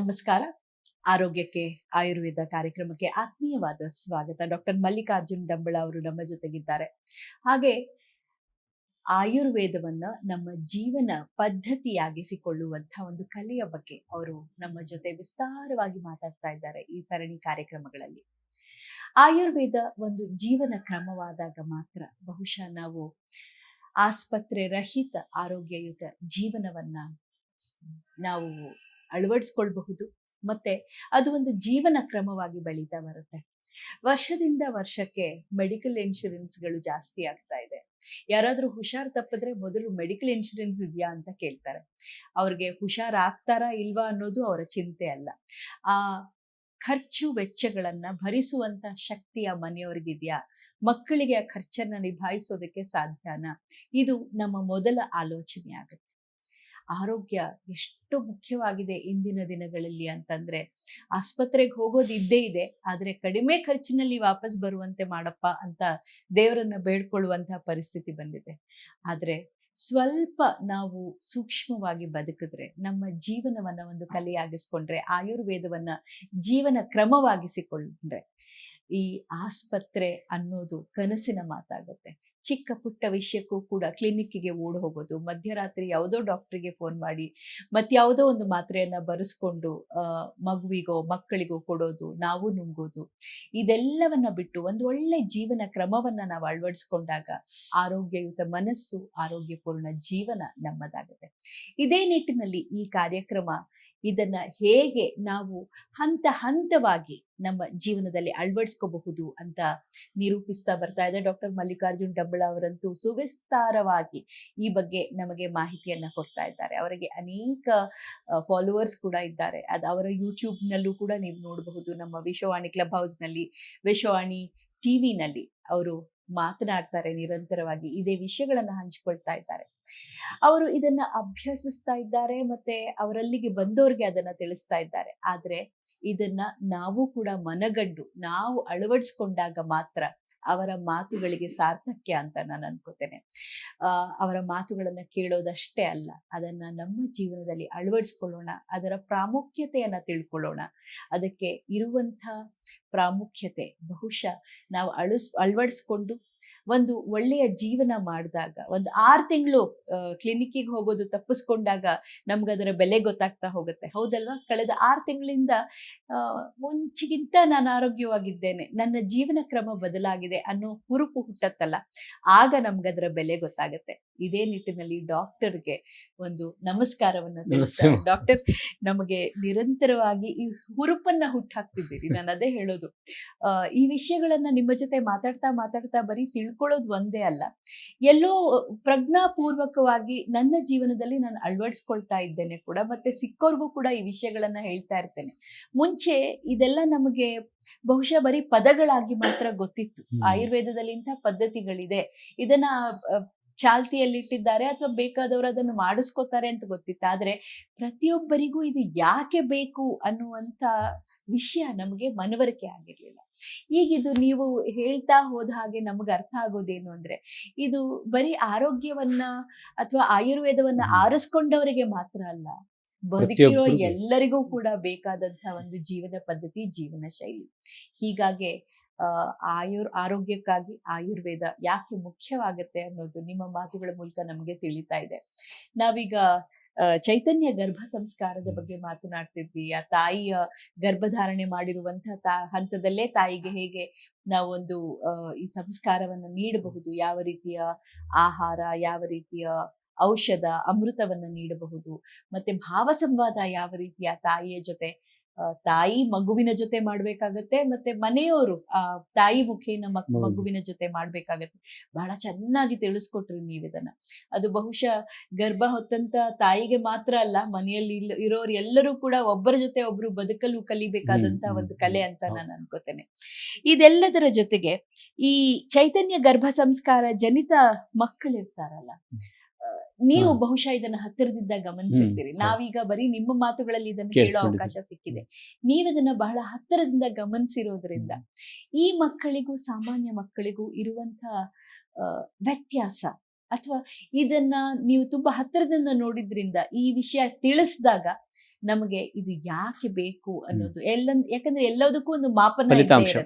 ನಮಸ್ಕಾರ. ಆರೋಗ್ಯಕ್ಕೆ, ಆಯುರ್ವೇದ ಕಾರ್ಯಕ್ರಮಕ್ಕೆ ಆತ್ಮೀಯವಾದ ಸ್ವಾಗತ. ಡಾಕ್ಟರ್ ಮಲ್ಲಿಕಾರ್ಜುನ್ ಡಂಬಳ ಅವರು ನಮ್ಮ ಜೊತೆಗಿದ್ದಾರೆ. ಹಾಗೆ, ಆಯುರ್ವೇದವನ್ನ ನಮ್ಮ ಜೀವನ ಪದ್ಧತಿಯಾಗಿಸಿಕೊಳ್ಳುವಂತಹ ಒಂದು ಕಲೆಯ ಬಗ್ಗೆ ಅವರು ನಮ್ಮ ಜೊತೆ ವಿಸ್ತಾರವಾಗಿ ಮಾತಾಡ್ತಾ ಇದ್ದಾರೆ ಈ ಸರಣಿ ಕಾರ್ಯಕ್ರಮಗಳಲ್ಲಿ. ಆಯುರ್ವೇದ ಒಂದು ಜೀವನ ಕ್ರಮವಾದಾಗ ಮಾತ್ರ ಬಹುಶಃ ನಾವು ಆಸ್ಪತ್ರೆ ರಹಿತ ಆರೋಗ್ಯಯುತ ಜೀವನವನ್ನ ನಾವು ಅಳವಡಿಸ್ಕೊಳ್ಬಹುದು. ಮತ್ತೆ ಅದು ಒಂದು ಜೀವನ ಕ್ರಮವಾಗಿ ಬೆಳೀತಾ ಬರುತ್ತೆ. ವರ್ಷದಿಂದ ವರ್ಷಕ್ಕೆ ಮೆಡಿಕಲ್ ಇನ್ಶೂರೆನ್ಸ್ಗಳು ಜಾಸ್ತಿ ಆಗ್ತಾ ಇದೆ. ಯಾರಾದ್ರೂ ಹುಷಾರ್ ತಪ್ಪಿದ್ರೆ ಮೊದಲು ಮೆಡಿಕಲ್ ಇನ್ಶೂರೆನ್ಸ್ ಇದೆಯಾ ಅಂತ ಕೇಳ್ತಾರೆ. ಅವ್ರಿಗೆ ಹುಷಾರ್ ಆಗ್ತಾರಾ ಇಲ್ವಾ ಅನ್ನೋದು ಅವರ ಚಿಂತೆ ಅಲ್ಲ. ಆ ಖರ್ಚು ವೆಚ್ಚಗಳನ್ನ ಭರಿಸುವಂತ ಆ ಮನೆಯವ್ರಿಗಿದೆಯಾ? ಮಕ್ಕಳಿಗೆ ಆ ಖರ್ಚನ್ನ ನಿಭಾಯಿಸೋದಕ್ಕೆ ಸಾಧ್ಯನಾ? ಇದು ನಮ್ಮ ಮೊದಲ ಆಲೋಚನೆ ಆಗುತ್ತೆ ಆರೋಗ್ಯ ಎಷ್ಟು ಮುಖ್ಯವಾಗಿದೆ ಇಂದಿನ ದಿನಗಳಲ್ಲಿ ಅಂತಂದ್ರೆ, ಆಸ್ಪತ್ರೆಗೆ ಹೋಗೋದು ಇದ್ದೇ ಇದೆ, ಆದ್ರೆ ಕಡಿಮೆ ಖರ್ಚಿನಲ್ಲಿ ವಾಪಸ್ ಬರುವಂತೆ ಮಾಡಪ್ಪ ಅಂತ ದೇವರನ್ನ ಬೇಡ್ಕೊಳ್ಳುವಂತಹ ಪರಿಸ್ಥಿತಿ ಬಂದಿದೆ. ಆದ್ರೆ ಸ್ವಲ್ಪ ನಾವು ಸೂಕ್ಷ್ಮವಾಗಿ ಬದುಕಿದ್ರೆ, ನಮ್ಮ ಜೀವನವನ್ನ ಒಂದು ಕಲೆಯಾಗಿಸ್ಕೊಂಡ್ರೆ, ಆಯುರ್ವೇದವನ್ನ ಜೀವನ ಕ್ರಮವಾಗಿಸಿಕೊಂಡ್ರೆ, ಈ ಆಸ್ಪತ್ರೆ ಅನ್ನೋದು ಕನಸಿನ ಮಾತಾಗುತ್ತೆ. ಚಿಕ್ಕ ಪುಟ್ಟ ವಿಷಯಕ್ಕೂ ಕೂಡ ಕ್ಲಿನಿಕ್ಕಿಗೆ ಓಡ್ ಹೋಗೋದು, ಮಧ್ಯರಾತ್ರಿ ಯಾವುದೋ ಡಾಕ್ಟ್ರಿಗೆ ಫೋನ್ ಮಾಡಿ ಮತ್ಯಾವುದೋ ಒಂದು ಮಾತ್ರೆಯನ್ನ ಬರೆಸ್ಕೊಂಡು ಮಗುವಿಗೋ, ಮಕ್ಕಳಿಗೋ ಕೊಡೋದು, ನಾವು ನುಂಗೋದು, ಇದೆಲ್ಲವನ್ನ ಬಿಟ್ಟು ಒಂದು ಒಳ್ಳೆ ಜೀವನ ಕ್ರಮವನ್ನ ನಾವು ಅಳವಡಿಸ್ಕೊಂಡಾಗ ಆರೋಗ್ಯಯುತ ಮನಸ್ಸು, ಆರೋಗ್ಯಪೂರ್ಣ ಜೀವನ ನಮ್ಮದಾಗುತ್ತೆ. ಇದೇ ನಿಟ್ಟಿನಲ್ಲಿ ಈ ಕಾರ್ಯಕ್ರಮ ಇದನ್ನ ಹೇಗೆ ನಾವು ಹಂತ ಹಂತವಾಗಿ ನಮ್ಮ ಜೀವನದಲ್ಲಿ ಅಳವಡಿಸ್ಕೋಬಹುದು ಅಂತ ನಿರೂಪಿಸ್ತಾ ಬರ್ತಾ ಇದೆ. ಡಾಕ್ಟರ್ ಮಲ್ಲಿಕಾರ್ಜುನ್ ಡಬ್ಬಳ ಅವರಂತೂ ಸುವಿಸ್ತಾರವಾಗಿ ಈ ಬಗ್ಗೆ ನಮಗೆ ಮಾಹಿತಿಯನ್ನ ಕೊಡ್ತಾ ಇದ್ದಾರೆ. ಅವರಿಗೆ ಅನೇಕ ಫಾಲೋವರ್ಸ್ ಕೂಡ ಇದ್ದಾರೆ. ಅದು ಅವರ ಯೂಟ್ಯೂಬ್ನಲ್ಲೂ ಕೂಡ ನೀವು ನೋಡಬಹುದು. ನಮ್ಮ ವಿಶ್ವವಾಣಿ ಕ್ಲಬ್ ಹೌಸ್ನಲ್ಲಿ ವಿಶ್ವವಾಣಿ ಟಿವಿನಲ್ಲಿ ಅವರು ಮಾತನಾಡ್ತಾರೆ ನಿರಂತರವಾಗಿ. ಇದೇ ವಿಷಯಗಳನ್ನು ಹಂಚಿಕೊಳ್ತಾ ಇದ್ದಾರೆ. ಅವರು ಇದನ್ನ ಅಭ್ಯಸಿಸ್ತಾ ಇದ್ದಾರೆ ಮತ್ತೆ ಅವರಲ್ಲಿಗೆ ಬಂದವ್ರಿಗೆ ಅದನ್ನ ತಿಳಿಸ್ತಾ ಇದ್ದಾರೆ. ಆದ್ರೆ ಇದನ್ನ ನಾವು ಕೂಡ ಮನಗಂಡು, ನಾವು ಅಳವಡಿಸ್ಕೊಂಡಾಗ ಮಾತ್ರ ಅವರ ಮಾತುಗಳಿಗೆ ಸಾರ್ಥಕ್ಯ ಅಂತ ನಾನು ಅನ್ಕೋತೇನೆ. ಅವರ ಮಾತುಗಳನ್ನ ಕೇಳೋದಷ್ಟೇ ಅಲ್ಲ, ಅದನ್ನ ನಮ್ಮ ಜೀವನದಲ್ಲಿ ಅಳವಡಿಸ್ಕೊಳ್ಳೋಣ, ಅದರ ಪ್ರಾಮುಖ್ಯತೆಯನ್ನ ತಿಳ್ಕೊಳ್ಳೋಣ. ಅದಕ್ಕೆ ಇರುವಂಥ ಪ್ರಾಮುಖ್ಯತೆ ಬಹುಶಃ ನಾವು ಅಳಸ್, ಅಳವಡಿಸ್ಕೊಂಡು ಒಂದು ಒಳ್ಳೆಯ ಜೀವನ ಮಾಡಿದಾಗ, ಒಂದು ಆರು ತಿಂಗಳು ಕ್ಲಿನಿಕ್ಕಿಗೆ ಹೋಗೋದು ತಪ್ಪಿಸ್ಕೊಂಡಾಗ ಅದರ ಬೆಲೆ ಗೊತ್ತಾಗ್ತಾ ಹೋಗುತ್ತೆ. ಹೌದಲ್ವಾ? ಕಳೆದ ಆರು ತಿಂಗಳಿಂದ ಮುಂಚಿಗಿಂತ ನಾನು ಆರೋಗ್ಯವಾಗಿದ್ದೇನೆ. ನನ್ನ ಜೀವನ ಕ್ರಮ ಬದಲಾಗಿದೆ ಅನ್ನೋ ಹುರುಪು ಹುಟ್ಟತ್ತಲ್ಲ. ಆಗ ನಮ್ಗದರ ಬೆಲೆ ಗೊತ್ತಾಗುತ್ತೆ. ಇದೇ ನಿಟ್ಟಿನಲ್ಲಿ ಡಾಕ್ಟರ್ಗೆ ಒಂದು ನಮಸ್ಕಾರವನ್ನ ಡಾಕ್ಟರ್ ನಮಗೆ ನಿರಂತರವಾಗಿ ಈ ಹುರುಪನ್ನ ಹುಟ್ಟಾಕ್ತಿದ್ದೀರಿ. ನಾನು ಅದೇ ಹೇಳೋದು ಈ ವಿಷಯಗಳನ್ನ ನಿಮ್ಮ ಜೊತೆ ಮಾತಾಡ್ತಾ ಮಾತಾಡ್ತಾ ಬರೀ ತಿಳ್ಕೊಳ್ಳೋದು ಒಂದೇ ಅಲ್ಲ. ಎಲ್ಲೋ ಪ್ರಜ್ಞಾಪೂರ್ವಕವಾಗಿ ನನ್ನ ಜೀವನದಲ್ಲಿ ನಾನು ಅಳವಡಿಸ್ಕೊಳ್ತಾ ಇದ್ದೇನೆ ಕೂಡ ಮತ್ತೆ ಸಿಕ್ಕೋರ್ಗೂ ಕೂಡ ಈ ವಿಷಯಗಳನ್ನ ಹೇಳ್ತಾ ಇರ್ತೇನೆ. ಮುಂಚೆ ಇದೆಲ್ಲ ನಮಗೆ ಬಹುಶಃ ಬರೀ ಪದಗಳಾಗಿ ಮಾತ್ರ ಗೊತ್ತಿತ್ತು. ಆಯುರ್ವೇದದಲ್ಲಿ ಇಂಥ ಪದ್ಧತಿಗಳಿದೆ. ಇದನ್ನ ಚಾಲ್ತಿಯಲ್ಲಿಟ್ಟಿದ್ದಾರೆ ಅಥವಾ ಬೇಕಾದವರು ಅದನ್ನು ಮಾಡಿಸ್ಕೋತಾರೆ ಅಂತ ಗೊತ್ತಿತ್ತು. ಆದ್ರೆ ಪ್ರತಿಯೊಬ್ಬರಿಗೂ ಇದು ಯಾಕೆ ಬೇಕು ಅನ್ನುವಂತ ವಿಷಯ ನಮಗೆ ಮನವರಿಕೆ ಆಗಿರ್ಲಿಲ್ಲ. ಈಗಿದು ನೀವು ಹೇಳ್ತಾ ಹೋದ ಹಾಗೆ ನಮ್ಗೆ ಅರ್ಥ ಆಗೋದೇನು ಅಂದ್ರೆ ಇದು ಬರೀ ಆರೋಗ್ಯವನ್ನ ಅಥವಾ ಆಯುರ್ವೇದವನ್ನ ಆರಿಸ್ಕೊಂಡವರಿಗೆ ಮಾತ್ರ ಅಲ್ಲ ಬದುಕಿರೋ ಎಲ್ಲರಿಗೂ ಕೂಡ ಬೇಕಾದಂತಹ ಒಂದು ಜೀವನ ಪದ್ಧತಿ ಜೀವನ ಶೈಲಿ. ಹೀಗಾಗಿ ಆಯುರ್ ಆರೋಗ್ಯಕ್ಕಾಗಿ ಆಯುರ್ವೇದ ಯಾಕೆ ಮುಖ್ಯವಾಗುತ್ತೆ ಅನ್ನೋದು ನಿಮ್ಮ ಮಾತುಗಳ ಮೂಲಕ ನಮಗೆ ತಿಳಿತಾ ಇದೆ. ನಾವೀಗ ಚೈತನ್ಯ ಗರ್ಭ ಸಂಸ್ಕಾರದ ಬಗ್ಗೆ ಮಾತನಾಡ್ತಿದ್ವಿ ಆ ತಾಯಿಯ ಗರ್ಭಧಾರಣೆ ಮಾಡಿರುವಂತಹ ತಾ ಹಂತದಲ್ಲೇ ತಾಯಿಗೆ ಹೇಗೆ ನಾವೊಂದು ಈ ಸಂಸ್ಕಾರವನ್ನು ನೀಡಬಹುದು? ಯಾವ ರೀತಿಯ ಆಹಾರ ಯಾವ ರೀತಿಯ ಔಷಧ ಅಮೃತವನ್ನ ನೀಡಬಹುದು? ಮತ್ತೆ ಭಾವ ಸಂವಾದ ಯಾವ ರೀತಿಯ ತಾಯಿಯ ಜೊತೆ ತಾಯಿ ಮಗುವಿನ ಜೊತೆ ಮಾಡ್ಬೇಕಾಗತ್ತೆ ಮತ್ತೆ ಮನೆಯವರು ಆ ತಾಯಿ ಮುಖೇನ ಮಕ್ ಮಗುವಿನ ಜೊತೆ ಮಾಡ್ಬೇಕಾಗತ್ತೆ. ಬಹಳ ಚೆನ್ನಾಗಿ ತಿಳಿಸ್ಕೊಟ್ರಿ ನೀವು ಇದನ್ನ. ಅದು ಬಹುಶಃ ಗರ್ಭ ಹೊತ್ತಂತ ತಾಯಿಗೆ ಮಾತ್ರ ಅಲ್ಲ ಮನೆಯಲ್ಲಿ ಇರೋರು ಎಲ್ಲರೂ ಕೂಡ ಒಬ್ಬರ ಜೊತೆ ಒಬ್ರು ಬದುಕಲು ಕಲಿಬೇಕಾದಂತ ಒಂದು ಕಲೆ ಅಂತ ನಾನು ಅನ್ಕೋತೇನೆ. ಇದೆಲ್ಲದರ ಜೊತೆಗೆ ಈ ಚೈತನ್ಯ ಗರ್ಭ ಸಂಸ್ಕಾರ ಜನಿತ ಮಕ್ಕಳಿರ್ತಾರಲ್ಲ ನೀವು ಬಹುಶಃ ಇದನ್ನ ಹತ್ತಿರದಿಂದ ಗಮನಿಸಿರ್ತೀರಿ. ನಾವೀಗ ಬರೀ ನಿಮ್ಮ ಮಾತುಗಳಲ್ಲಿ ಇದನ್ನು ಕೇಳೋ ಅವಕಾಶ ಸಿಕ್ಕಿದೆ. ನೀವಿದನ್ನ ಬಹಳ ಹತ್ತಿರದಿಂದ ಗಮನಿಸಿರೋದ್ರಿಂದ ಈ ಮಕ್ಕಳಿಗೂ ಸಾಮಾನ್ಯ ಮಕ್ಕಳಿಗೂ ಇರುವಂತ ವ್ಯತ್ಯಾಸ ಅಥವಾ ಇದನ್ನ ನೀವು ತುಂಬಾ ಹತ್ತಿರದಿಂದ ನೋಡಿದ್ರಿಂದ ಈ ವಿಷಯ ತಿಳಿಸಿದಾಗ ನಮಗೆ ಇದು ಯಾಕೆ ಬೇಕು ಅನ್ನೋದು ಎಲ್ಲ ಯಾಕಂದ್ರೆ ಎಲ್ಲದಕ್ಕೂ ಒಂದು ಮಾಪನ ಫಲಿತಾಂಶ.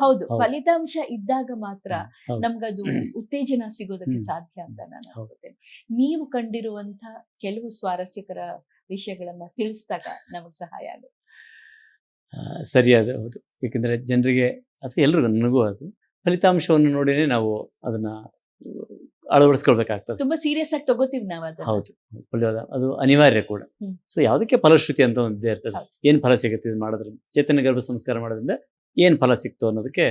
ಹೌದು. ಫಲಿತಾಂಶ ಇದ್ದಾಗ ಮಾತ್ರ. ನಮ್ಗದು ಉತ್ತೇಜನ ಸಿಗೋದಕ್ಕೆ ಸಾಧ್ಯ ಅಂತ ನಾನು ಹೋಗುತ್ತೇನೆ ನೀವು ಕಂಡಿರುವಂತ ಕೆಲವು ಸ್ವಾರಸ್ಯಕರ ವಿಷಯಗಳನ್ನ ತಿಳಿಸಿದಾಗ ನಮಗೆ ಸಹಾಯ ಆಗುತ್ತೆ. ಸರಿಯಾದ ಹೌದು. ಏಕೆಂದರೆ ಜನರಿಗೆ ಅಥವಾ ಎಲ್ರಿಗೂ ನನಗೂ ಅದು ಫಲಿತಾಂಶವನ್ನು ನೋಡಿನೇ ನಾವು ಅದನ್ನ ಅಳವಡಿಸ್ಕೊಳ್ಬೇಕಾಗ್ತದೆ. ತುಂಬಾ ಸೀರಿಯಸ್ ಆಗಿ ತಗೋತೀವಿ ನಾವು ಹೌದು ಪುಳಿಯೋದ ಅದು ಅನಿವಾರ್ಯ ಕೂಡ. ಸೊ ಯಾವುದಕ್ಕೆ ಫಲಶ್ರುತಿ ಅಂತ ಒಂದು ಇರ್ತದೆ. ಏನ್ ಏನು ಫಲ ಸಿಗುತ್ತೆ ಇದು ಮಾಡೋದ್ರಿಂದ? ಚೈತನ್ಯ ಗರ್ಭ ಸಂಸ್ಕಾರ ಮಾಡೋದ್ರಿಂದ ಏನು ಫಲ ಸಿಕ್ತು ಅನ್ನೋದಕ್ಕೆ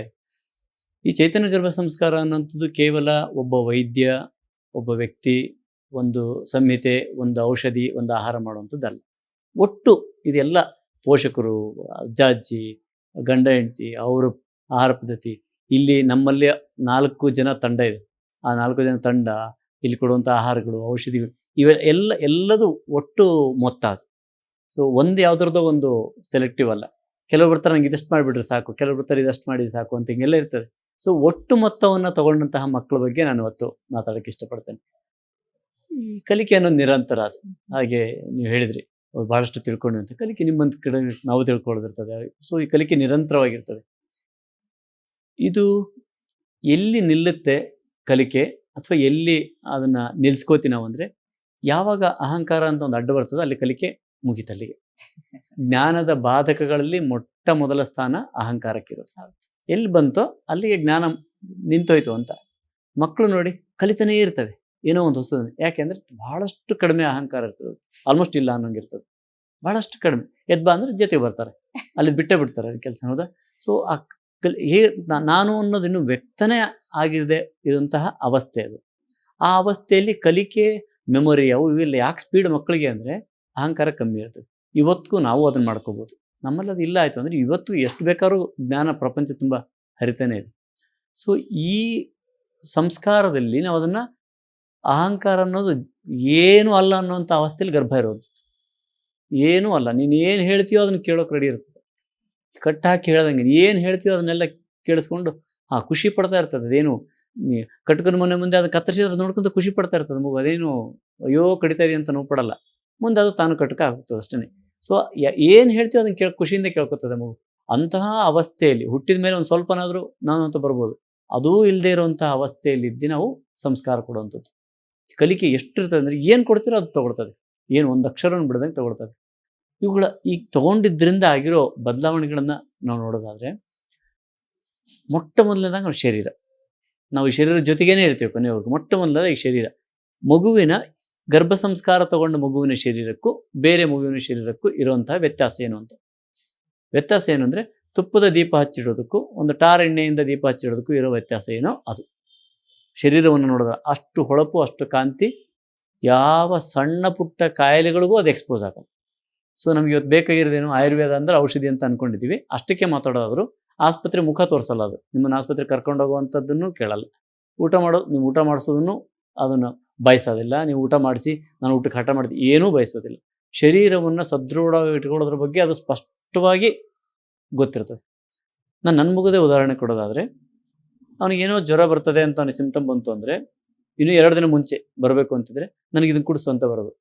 ಈ ಚೈತನ್ಯ ಗರ್ಭ ಸಂಸ್ಕಾರ ಅನ್ನೋಂಥದ್ದು ಕೇವಲ ಒಬ್ಬ ವೈದ್ಯ ಒಬ್ಬ ವ್ಯಕ್ತಿ ಒಂದು ಸಂಹಿತೆ ಒಂದು ಔಷಧಿ ಒಂದು ಆಹಾರ ಮಾಡುವಂಥದ್ದಲ್ಲ. ಒಟ್ಟು ಇದೆಲ್ಲ ಪೋಷಕರು ಅಜ್ಜ ಅಜ್ಜಿ ಗಂಡ ಹೆಂಡತಿ ಅವರ ಆಹಾರ ಪದ್ಧತಿ ಇಲ್ಲಿ ನಮ್ಮಲ್ಲಿ ನಾಲ್ಕು ಜನ ತಂಡ ಇದೆ. ಆ ನಾಲ್ಕು ಜನ ತಂಡ ಇಲ್ಲಿ ಕೊಡುವಂಥ ಆಹಾರಗಳು, ಔಷಧಿಗಳು ಇವೆಲ್ಲ ಎಲ್ಲ, ಎಲ್ಲದೂ ಒಟ್ಟು ಮೊತ್ತ ಅದು ಸೊ ಒಂದು ಯಾವುದ್ರದ್ದೋ ಒಂದು ಸೆಲೆಕ್ಟಿವ್ ಅಲ್ಲ. ಕೆಲವರು ಬರ್ತಾರೆ, ನಂಗೆ ಇದಷ್ಟು ಮಾಡಿಬಿಟ್ರೆ ಸಾಕು, ಕೆಲವರು ಬರ್ತಾರೆ, ಇದಷ್ಟು ಮಾಡಿ ಸಾಕು ಅಂತ ಹಿಂಗೆಲ್ಲ ಇರ್ತದೆ. ಸೊ ಒಟ್ಟು ಮೊತ್ತವನ್ನು ತಗೊಂಡಂತಹ ಮಕ್ಕಳ ಬಗ್ಗೆ ನಾನು ಇವತ್ತು ಮಾತಾಡೋಕ್ಕೆ ಇಷ್ಟಪಡ್ತೇನೆ. ಈ ಕಲಿಕೆ ಅನ್ನೋದು ನಿರಂತರ ಅದು. ಹಾಗೆ ನೀವು ಹೇಳಿದ್ರಿ ಭಾಳಷ್ಟು ತಿಳ್ಕೊಂಡು ಅಂತ. ಕಲಿಕೆ ನಿಮ್ಮಂತ ಕಡೆ ನಾವು ತಿಳ್ಕೊಳ್ಳೋದಿರ್ತದೆ. ಸೊ ಈ ಕಲಿಕೆ ನಿರಂತರವಾಗಿರ್ತದೆ. ಇದು ಎಲ್ಲಿ ನಿಲ್ಲುತ್ತೆ ಕಲಿಕೆ ಅಥವಾ ಎಲ್ಲಿ ಅದನ್ನು ನಿಲ್ಸ್ಕೋತೀವಿ ನಾವು ಅಂದರೆ ಯಾವಾಗ ಅಹಂಕಾರ ಅಂತ ಒಂದು ಅಡ್ಡ ಬರ್ತದೋ ಅಲ್ಲಿ ಕಲಿಕೆ ಮುಗಿತಲ್ಲಿಗೆ. ಜ್ಞಾನದ ಬಾಧಕಗಳಲ್ಲಿ ಮೊಟ್ಟ ಮೊದಲ ಸ್ಥಾನ ಅಹಂಕಾರಕ್ಕಿರೋದು. ಎಲ್ಲಿ ಬಂತೋ ಅಲ್ಲಿಗೆ ಜ್ಞಾನ ನಿಂತೋಯ್ತು ಅಂತ ಮಕ್ಕಳು ನೋಡಿ ಕಲಿತನೇ ಇರ್ತವೆ. ಏನೋ ಒಂದು ಹೊಸದು. ಯಾಕೆಂದ್ರೆ ಬಹಳಷ್ಟು ಕಡಿಮೆ ಅಹಂಕಾರ ಇರ್ತದೆ. ಆಲ್ಮೋಸ್ಟ್ ಇಲ್ಲ ಅನ್ನೋಂಗಿರ್ತದೆ ಬಹಳಷ್ಟು ಕಡಿಮೆ. ಎದ್ಬಾ ಅಂದ್ರೆ ಜೊತೆಗೆ ಬರ್ತಾರೆ. ಅಲ್ಲಿ ಬಿಟ್ಟೇ ಬಿಡ್ತಾರೆ ಕೆಲಸ ಹೌದಾ ಸೊ ಆ ಕಲ್ ಹೇ ನಾನು ಅನ್ನೋದು ಇನ್ನೂ ವ್ಯಕ್ತನೇ ಆಗಿದೆ ಇದಂತಹ ಅವಸ್ಥೆ ಅದು. ಆ ಅವಸ್ಥೆಯಲ್ಲಿ ಕಲಿಕೆ ಮೆಮೊರಿ ಅವು ಇವೆಲ್ಲ ಯಾಕೆ ಸ್ಪೀಡ್ ಮಕ್ಕಳಿಗೆ ಅಂದರೆ ಅಹಂಕಾರ ಕಮ್ಮಿ ಇರ್ತದೆ. ಇವತ್ತಿಗೂ ನಾವು ಅದನ್ನು ಮಾಡ್ಕೋಬೋದು. ನಮ್ಮಲ್ಲಿ ಅದು ಇಲ್ಲ ಆಯಿತು ಅಂದರೆ ಇವತ್ತು ಎಷ್ಟು ಬೇಕಾದ್ರೂ ಜ್ಞಾನ ಪ್ರಪಂಚ ತುಂಬ ಹರಿತಾನೆ ಇದೆ. ಸೊ ಈ ಸಂಸ್ಕಾರದಲ್ಲಿ ನಾವು ಅದನ್ನು ಅಹಂಕಾರ ಅನ್ನೋದು ಏನು ಅಲ್ಲ ಅನ್ನೋಂಥ ಅವಸ್ಥೆಯಲ್ಲಿ ಗರ್ಭ ಇರೋದು. ಏನೂ ಅಲ್ಲ. ನೀನು ಏನು ಹೇಳ್ತೀಯೋ ಅದನ್ನು ಕೇಳೋಕೆ ರೆಡಿ ಇರ್ತದೆ. ಕಟ್ಟಾಕಿ ಹೇಳ್ದಂಗೆ ಏನು ಹೇಳ್ತೀಯೋ ಅದನ್ನೆಲ್ಲ ಕೇಳಿಸ್ಕೊಂಡು ಹಾಂ ಖುಷಿ ಪಡ್ತಾ ಇರ್ತದೆ. ಅದೇನು ಕಟ್ಕನ ಮನೆ ಮುಂದೆ ಅದು ಕತ್ತರಿಸಿದ್ರೆ ನೋಡ್ಕೊಂತ ಖುಷಿ ಪಡ್ತಾ ಇರ್ತದೆ. ಮಗು, ಅದೇನು, ಅಯ್ಯೋ, ಕಡಿತಾ ಇದೆ ಅಂತ ನೋವು ಪಡಲ್ಲ. ಮುಂದೆ ಅದು ತಾನು ಕಟ್ಕ ಆಗ್ತದೆ ಅಷ್ಟೇ ಸೊ ಏನು ಹೇಳ್ತೀವಿ ಅದನ್ನ ಕೇಳಿ, ಖುಷಿಯಿಂದ ಕೇಳ್ಕೊತದೆ ಮಗು. ಅಂತಹ ಅವಸ್ಥೆಯಲ್ಲಿ, ಹುಟ್ಟಿದ ಮೇಲೆ ಒಂದು ಸ್ವಲ್ಪನಾದರೂ ನಾನು ಅಂತ ಬರ್ಬೋದು. ಅದೂ ಇಲ್ಲದೆ ಇರುವಂತಹ ಅವಸ್ಥೆಯಲ್ಲಿ ಇದ್ದು ನಾವು ಸಂಸ್ಕಾರ ಕೊಡುವಂಥದ್ದು. ಕಲಿಕೆ ಎಷ್ಟಿರ್ತದೆ ಅಂದರೆ ಏನು ಕೊಡ್ತೀರೋ ಅದು ತೊಗೊಳ್ತದೆ. ಏನು ಒಂದು ಅಕ್ಷರವನ್ನು ಬಿಡದಂಗೆ ತಗೊಳ್ತದೆ. ಇವುಗಳ ಈಗ ತಗೊಂಡಿದ್ರಿಂದ ಆಗಿರೋ ಬದಲಾವಣೆಗಳನ್ನು ನಾವು ನೋಡೋದಾದ್ರೆ ಮೊಟ್ಟ ಮೊದಲನೇದಾಗ ನಮ್ಮ ಶರೀರ. ನಾವು ಈ ಶರೀರದ ಜೊತೆಗೇನೆ ಇರ್ತೀವಿ ಕೊನೆಯವರೆಗೂ ಮೊಟ್ಟ ಮೊದಲನೇದಾಗ ಈ ಶರೀರ. ಮಗುವಿನ ಗರ್ಭ ಸಂಸ್ಕಾರ ತಗೊಂಡ ಮಗುವಿನ ಶರೀರಕ್ಕೂ, ಬೇರೆ ಮಗುವಿನ ಶರೀರಕ್ಕೂ ಇರುವಂತಹ ವ್ಯತ್ಯಾಸ ಏನು ಅಂತ. ವ್ಯತ್ಯಾಸ ಏನು ಅಂದರೆ ತುಪ್ಪದ ದೀಪ ಹಚ್ಚಿಡೋದಕ್ಕೂ, ಒಂದು ಟಾರ್ ಎಣ್ಣೆಯಿಂದ ದೀಪ ಹಚ್ಚಿಡೋದಕ್ಕೂ ಇರೋ ವ್ಯತ್ಯಾಸ ಏನೋ ಅದು. ಶರೀರವನ್ನು ನೋಡಿದ್ರೆ ಅಷ್ಟು ಹೊಳಪು, ಅಷ್ಟು ಕಾಂತಿ, ಯಾವ ಸಣ್ಣ ಪುಟ್ಟ ಕಾಯಿಲೆಗಳಿಗೂ ಅದು ಎಕ್ಸ್ಪೋಸ್ ಆಗಲ್ಲ. ಸೊ, ನಮ್ಗೆ ಇವತ್ತು ಬೇಕಾಗಿರೋದೇನು ಆಯುರ್ವೇದ ಅಂದ್ರೆ ಔಷಧಿ ಅಂತ ಅನ್ಕೊಂಡಿದ್ದೀವಿ. ಅಷ್ಟಕ್ಕೆ ಮಾತಾಡೋದಾದ್ರು ಆಸ್ಪತ್ರೆ ಮುಖ ತೋರಿಸಲ್ಲ ಅದು. ನಿಮ್ಮನ್ನು ಆಸ್ಪತ್ರೆ ಕರ್ಕೊಂಡು ಹೋಗುವಂಥದ್ದನ್ನು ಕೇಳಲ್ಲ. ಊಟ ಮಾಡೋ ನೀವು ಊಟ ಮಾಡಿಸೋದನ್ನು ಅದನ್ನು ಬಯಸೋದಿಲ್ಲ. ನೀವು ಊಟ ಮಾಡಿಸಿ ನಾನು ಊಟಕ್ಕೆ ಹಠ ಮಾಡಿದ್ವಿ ಏನೂ ಬಯಸೋದಿಲ್ಲ. ಶರೀರವನ್ನು ಸದೃಢವಾಗಿ ಇಟ್ಕೊಳ್ಳೋದ್ರ ಬಗ್ಗೆ ಅದು ಸ್ಪಷ್ಟವಾಗಿ ಗೊತ್ತಿರ್ತದೆ. ನಾನು ನನ್ನ ಮುಗದೇ ಉದಾಹರಣೆ ಕೊಡೋದಾದರೆ ಅವನಿಗೇನೋ ಜ್ವರ ಬರ್ತದೆ ಅಂತ ಅವನಿಗೆ ಸಿಂಪ್ಟಮ್ ಬಂತು ಅಂದರೆ ಇನ್ನು ಎರಡು ದಿನ ಮುಂಚೆ ಬರಬೇಕು ಅಂತಿದ್ರೆ ನನಗೆ ಇದನ್ನು ಕುಡಿಸು ಅಂತ ಬರೋದು.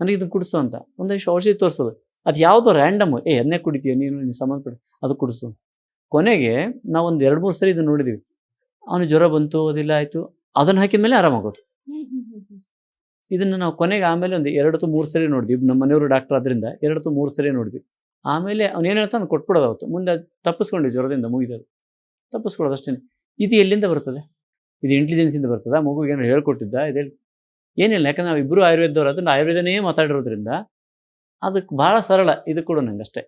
ನನಗೆ ಇದನ್ನು ಕುಡಿಸು ಅಂತ. ಒಂದಷ್ಟು ಔಷಧಿ ತೋರಿಸೋದು. ಅದು ಯಾವುದೋ ರ್ಯಾಂಡಮ್ ಏ ಎಣ್ಣೆ ಕುಡಿತೀಯ ನೀನು ನೀನು ಸಂಬಂಧಪಟ್ಟ ಅದು ಕುಡಿಸು. ಕೊನೆಗೆ ನಾವು ಒಂದು ಎರಡು ಮೂರು ಸರಿ ಇದನ್ನು ನೋಡಿದ್ದೀವಿ ಅವನು ಜ್ವರ ಬಂತು ಅದಿಲ್ಲ ಆಯಿತು. ಅದನ್ನು ಹಾಕಿದ ಮೇಲೆ ಆರಾಮಾಗೋದು ಇದನ್ನು ನಾವು ಕೊನೆಗೆ ಆಮೇಲೆ ಒಂದು ಎರಡು ಅಥವಾ ಮೂರು ಸರಿ ನೋಡಿದ್ವಿ. ನಮ್ಮ ಮನೆಯವರು ಡಾಕ್ಟರ್ ಆದ್ರಿಂದ ಎರಡು ಅಥವಾ ಮೂರು ಸರಿ ನೋಡಿದ್ವಿ. ಆಮೇಲೆ ಅವ್ನು ಏನು ಹೇಳ್ತಾನೆ ಕೊಟ್ಬಿಡೋದು ಅವತ್ತು ಮುಂದೆ ತಪ್ಪಿಸ್ಕೊಂಡ್ವಿ ಜ್ವರದಿಂದ ಮುಗಿದದು ತಪ್ಪಿಸ್ಕೊಳ್ಳೋದು ಅಷ್ಟೇ ಇದು ಎಲ್ಲಿಂದ ಬರ್ತದೆ? ಇದು ಇಂಟೆಲಿಜೆನ್ಸಿಂದ ಬರ್ತದೆ? ಮಗುಗೆ ಏನೋ ಹೇಳ್ಕೊಟ್ಟಿದ್ದ? ಇದೆ ಏನಿಲ್ಲ ಯಾಕಂದ್ರೆ ನಾವು ಇಬ್ಬರು ಆಯುರ್ವೇದದವ್ರು, ಅದನ್ನು ಆಯುರ್ವೇದನೇ ಮಾತಾಡಿರೋದ್ರಿಂದ ಅದಕ್ಕೆ ಭಾಳ ಸರಳ. ಇದು ಕೂಡ ನಂಗೆ ಅಷ್ಟೇ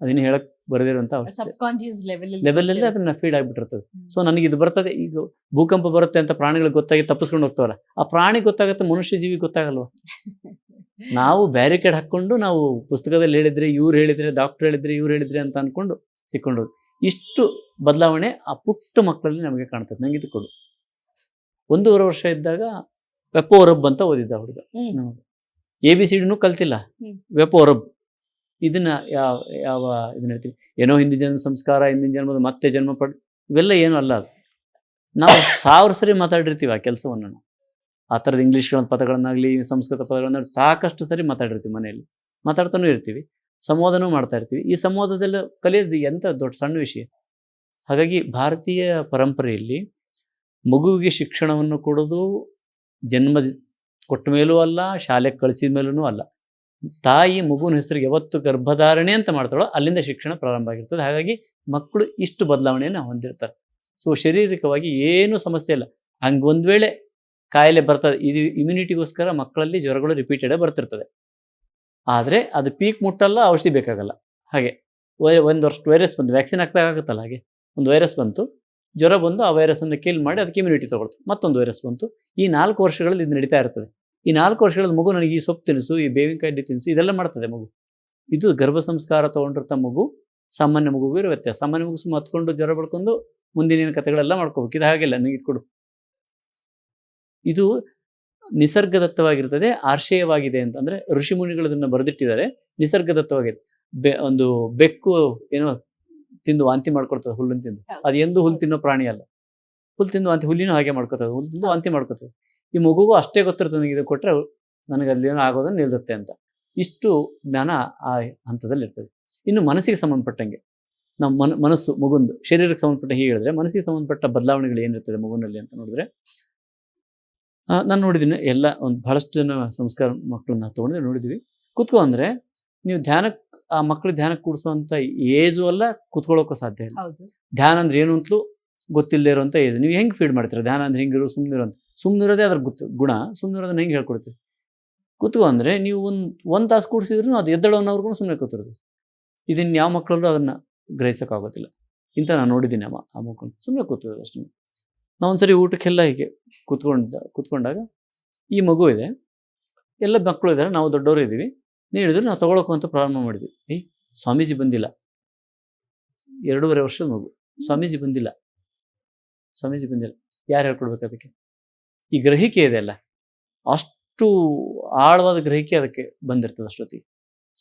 ಅದನ್ನು ಹೇಳಕ್ ಕಾನ್ಶಿಯಸ್ ಲೆವೆಲ್ ಅಲ್ಲಿ ಅದನ್ನ ಫೀಡ್ ಆಗ್ಬಿಟ್ಟಿರ್ತದೆ. ಸೊ ನನಗೆ ಇದು ಬರ್ತದೆ ಈಗ ಭೂಕಂಪ ಬರುತ್ತೆ ಅಂತ ಪ್ರಾಣಿಗಳು ಗೊತ್ತಾಗಿ ತಪ್ಪಿಸ್ಕೊಂಡು ಹೋಗ್ತಾವಲ್ಲ ಆ ಪ್ರಾಣಿ ಗೊತ್ತಾಗತ್ತೆ ಮನುಷ್ಯ ಜೀವಿ ಗೊತ್ತಾಗಲ್ವಾ? ನಾವು ಬ್ಯಾರಿಕೇಡ್ ಹಾಕೊಂಡು ನಾವು ಪುಸ್ತಕದಲ್ಲಿ ಹೇಳಿದ್ರೆ ಇವ್ರು ಹೇಳಿದ್ರೆ ಡಾಕ್ಟರ್ ಹೇಳಿದ್ರೆ ಇವ್ರು ಹೇಳಿದ್ರೆ ಅಂತ ಅನ್ಕೊಂಡು ಸಿಕ್ಕೊಂಡು ಇಷ್ಟು ಬದಲಾವಣೆ ಆ ಪುಟ್ಟ ಮಕ್ಕಳಲ್ಲಿ ನಮಗೆ ಕಾಣ್ತದೆ. ನಂಗೆ ಇದು ಕೊಡು. ಒಂದೂವರೆ ವರ್ಷ ಇದ್ದಾಗ ವೆಪೋ ರಬ್ ಅಂತ ಓದಿದ್ದ ಹುಡುಗ. ಎ ಬಿ ಸಿ ಡಿನೂ ಕಲ್ತಿಲ್ಲ. ವೆಪೋ ರಬ್ ಇದನ್ನ ಯಾವ ಯಾವ ಇದನ್ನ ಹೇಳ್ತೀವಿ? ಏನೋ ಹಿಂದಿನ ಜನ್ಮ ಸಂಸ್ಕಾರ ಹಿಂದಿನ ಜನ್ಮದ ಮತ್ತೆ ಜನ್ಮ ಪಡ್, ಇವೆಲ್ಲ ಏನೂ ಅಲ್ಲ ಅದು. ನಾವು ಸಾವಿರ ಸರಿ ಮಾತಾಡಿರ್ತೀವಿ ಆ ಕೆಲಸವನ್ನು ನಾವು. ಆ ಥರದ ಇಂಗ್ಲೀಷ್ ಪದಗಳನ್ನಾಗಲಿ, ಸಂಸ್ಕೃತ ಪದಗಳನ್ನ ಸಾಕಷ್ಟು ಸರಿ ಮಾತಾಡಿರ್ತೀವಿ ಮನೆಯಲ್ಲಿ. ಮಾತಾಡ್ತಾನೂ ಇರ್ತೀವಿ. ಸಂವಾದನೂ ಮಾಡ್ತಾ ಇರ್ತೀವಿ. ಈ ಸಂವಾದದಲ್ಲಿ ಕಲಿಯೋದು ಎಂಥ ದೊಡ್ಡ ಸಣ್ಣ ವಿಷಯ? ಹಾಗಾಗಿ ಭಾರತೀಯ ಪರಂಪರೆಯಲ್ಲಿ ಮಗುವಿಗೆ ಶಿಕ್ಷಣವನ್ನು ಕೊಡೋದು ಜನ್ಮ ಕೊಟ್ಟ ಮೇಲೂ ಅಲ್ಲ, ಶಾಲೆಗೆ ಕಳಿಸಿದ ಮೇಲೂ ಅಲ್ಲ. ತಾಯಿ ಮಗುವಿನ ಹೆಸರಿಗೆ ಯಾವತ್ತು ಗರ್ಭಧಾರಣೆ ಅಂತ ಮಾಡ್ತಾಳೋ ಅಲ್ಲಿಂದ ಶಿಕ್ಷಣ ಪ್ರಾರಂಭ ಆಗಿರ್ತದೆ. ಹಾಗಾಗಿ ಮಕ್ಕಳು ಇಷ್ಟು ಬದಲಾವಣೆಯನ್ನು ಹೊಂದಿರ್ತಾರೆ. ಸೊ ಶಾರೀರಿಕವಾಗಿ ಏನೂ ಸಮಸ್ಯೆ ಇಲ್ಲ. ಹಂಗೆ ಒಂದು ವೇಳೆ ಕಾಯಿಲೆ ಬರ್ತದೆ ಇದು ಇಮ್ಯುನಿಟಿಗೋಸ್ಕರ ಮಕ್ಕಳಲ್ಲಿ ಜ್ವರಗಳು ರಿಪೀಟೆಡ್ ಬರ್ತಿರ್ತದೆ. ಆದರೆ ಅದು ಪೀಕ್ ಮುಟ್ಟಲ್ಲ, ಔಷಧಿ ಬೇಕಾಗಲ್ಲ. ಹಾಗೆ ಒಂದು ವರ್ಷ ವೈರಸ್ ಬಂದು ವ್ಯಾಕ್ಸಿನ್ ಹಾಕ್ದಾಗುತ್ತಲ್ಲ ಹಾಗೆ. ಒಂದು ವೈರಸ್ ಬಂತು, ಜ್ವರ ಬಂದು ಆ ವೈರಸನ್ನು ಕಿಲ್ ಮಾಡಿ ಅದಕ್ಕೆ ಇಮ್ಯುನಿಟಿ ತಗೊಳ್ತು. ಮತ್ತೊಂದು ವೈರಸ್ ಬಂತು. ಈ ನಾಲ್ಕು ವರ್ಷಗಳಲ್ಲಿ ಇದು ನಡೀತಾ ಇರ್ತದೆ. ಈ ನಾಲ್ಕು ವರ್ಷಗಳ ಮಗು ನನಗೆ ಈ ಸೊಪ್ಪು ತಿನಿಸು ಈ ಬೇವಿನ ಕಡ್ಡಿ ತಿನಿಸು ಇದೆಲ್ಲ ಮಾಡ್ತದೆ ಮಗು. ಇದು ಗರ್ಭ ಸಂಸ್ಕಾರ ತೊಗೊಂಡಿರ್ತ ಮಗು ಸಾಮಾನ್ಯ ಮಗು ಇರೋ ವ್ಯತ್ಯಾಸ. ಸಾಮಾನ್ಯ ಮಗು ಸುಮ್ಮ ಹತ್ಕೊಂಡು ಜ್ವರ ಬಡ್ಕೊಂಡು ಮುಂದಿನ ಕಥೆಗಳೆಲ್ಲ ಮಾಡ್ಕೋಬೇಕು. ಇದು ಹಾಗೆಲ್ಲ ನನಗೆ ಇದು ಕೊಡು. ಇದು ನಿಸರ್ಗದತ್ತವಾಗಿರ್ತದೆ ಆರ್ಷೇಯವಾಗಿದೆ ಅಂತಂದ್ರೆ ಋಷಿಮುನಿಗಳು ಅದನ್ನು ಬರೆದಿಟ್ಟಿದ್ದಾರೆ. ನಿಸರ್ಗದತ್ತವಾಗಿದೆ. ಬೆ ಒಂದು ಬೆಕ್ಕು ಏನೋ ತಿಂದು ವಾಂತಿ ಮಾಡ್ಕೊಡ್ತದೆ ಹುಲ್ಲನ್ನು ತಿಂದು. ಅದು ಎಂದು ಹುಲ್ಲು ತಿನ್ನೋ ಪ್ರಾಣಿ ಅಲ್ಲ. ಹುಲ್ಲು ತಿಂದು ವಾಂತಿ ಹುಲ್ಲಿನೂ ಹಾಗೆ ಮಾಡ್ಕೊತದೆ. ಹುಲ್ಲು ತಿಂದು ವಾಂತಿ ಮಾಡ್ಕೊತದೆ. ಈ ಮಗುಗೂ ಅಷ್ಟೇ ಗೊತ್ತಿರುತ್ತೆ ನನಗೆ ಇದು ಕೊಟ್ಟರೆ ನನಗೆ ಅಲ್ಲಿ ಏನೋ ಆಗೋದನ್ನು ನಿಲ್ಲುತ್ತೆ ಅಂತ. ಇಷ್ಟು ಜ್ಞಾನ ಆ ಹಂತದಲ್ಲಿ ಇರ್ತದೆ. ಇನ್ನು ಮನಸ್ಸಿಗೆ ಸಂಬಂಧಪಟ್ಟಂಗೆ ನಮ್ಮ ಮನ ಮನಸ್ಸು ಮಗುಂದು ಶರೀರಕ್ಕೆ ಸಂಬಂಧಪಟ್ಟ ಹೀಗೆ ಹೇಳಿದ್ರೆ ಮನಸ್ಸಿಗೆ ಸಂಬಂಧಪಟ್ಟ ಬದಲಾವಣೆಗಳು ಏನಿರ್ತದೆ ಮಗುನಲ್ಲಿ ಅಂತ ನೋಡಿದ್ರೆ ನಾನು ನೋಡಿದ್ದೀನಿ ಎಲ್ಲ ಒಂದು ಬಹಳಷ್ಟು ಜನ ಸಂಸ್ಕಾರ ಮಕ್ಕಳನ್ನ ತೊಗೊಂಡು ನೋಡಿದ್ವಿ ಕುತ್ಕೋ ಅಂದರೆ ನೀವು ಧ್ಯಾನಕ್ಕೆ ಆ ಮಕ್ಕಳು ಧ್ಯಾನಕ್ಕೆ ಕೂಡಿಸುವಂಥ ಏಜು ಅಲ್ಲ ಕುತ್ಕೊಳ್ಳೋಕ್ಕೂ ಸಾಧ್ಯ ಇಲ್ಲ. ಧ್ಯಾನ ಅಂದ್ರೆ ಏನು ಅಂತಲೂ ಗೊತ್ತಿಲ್ಲದೆ ಇರುವಂಥ ಏಜು. ನೀವು ಹೆಂಗೆ ಫೀಡ್ ಮಾಡ್ತೀರಾ? ಧ್ಯಾನ ಅಂದ್ರೆ ಹಿಂಗಿರು ಸುಮ್ಮನೆ ಅಂತ. ಸುಮ್ಮನಿರೋದೇ ಅದ್ರ ಗುತ್, ಗುಣ ಸುಮ್ಮನಿರೋದನ್ನ ಹೆಂಗೆ ಹೇಳ್ಕೊಡ್ತೀವಿ. ಕೂತ್ಕೊ ಅಂದರೆ ನೀವು ಒಂದು ಒಂದು ತಾಸು ಕೂಡಿಸಿದ್ರು ಅದು ಎದ್ದಳೋನವ್ರಿಗೂ ಸುಮ್ಮನೆ ಕೂತಿರೋದು. ಇದನ್ನು ಯಾವ ಮಕ್ಕಳಲ್ಲೂ ಅದನ್ನು ಗ್ರಹಿಸೋಕ್ಕಾಗೋದಿಲ್ಲ. ಇಂಥ ನಾನು ನೋಡಿದ್ದೀನಿ ಅಮ್ಮ ಆ ಮಕ್ಕಳು ಸುಮ್ಮನೆ ಕೂತಿರೋದು ಅಷ್ಟೇ. ನಾವು ಒಂದ್ಸರಿ ಊಟಕ್ಕೆಲ್ಲ ಹೀಗೆ ಕೂತ್ಕೊಂಡಿದ್ದ ಕೂತ್ಕೊಂಡಾಗ ಈ ಮಗು ಇದೆ. ಎಲ್ಲ ಮಕ್ಕಳು ಇದ್ದಾರೆ ನಾವು ದೊಡ್ಡವರು ಇದ್ದೀವಿ. ನೀಡಿದ್ರು ನಾವು ತೊಗೊಳಕು ಅಂತ ಪ್ರಾರಂಭ ಮಾಡಿದ್ವಿ. ಏಯ್, ಸ್ವಾಮೀಜಿ ಬಂದಿಲ್ಲ. ಎರಡೂವರೆ ವರ್ಷದ ಮಗು. ಸ್ವಾಮೀಜಿ ಬಂದಿಲ್ಲ. ಸ್ವಾಮೀಜಿ ಬಂದಿಲ್ಲ. ಯಾರು ಹೇಳ್ಕೊಡ್ಬೇಕು ಅದಕ್ಕೆ? ಈ ಗ್ರಹಿಕೆ ಇದೆ ಅಲ್ಲ. ಅಷ್ಟು ಆಳವಾದ ಗ್ರಹಿಕೆ ಅದಕ್ಕೆ ಬಂದಿರ್ತದೆ ಅಷ್ಟೊತ್ತಿಗೆ.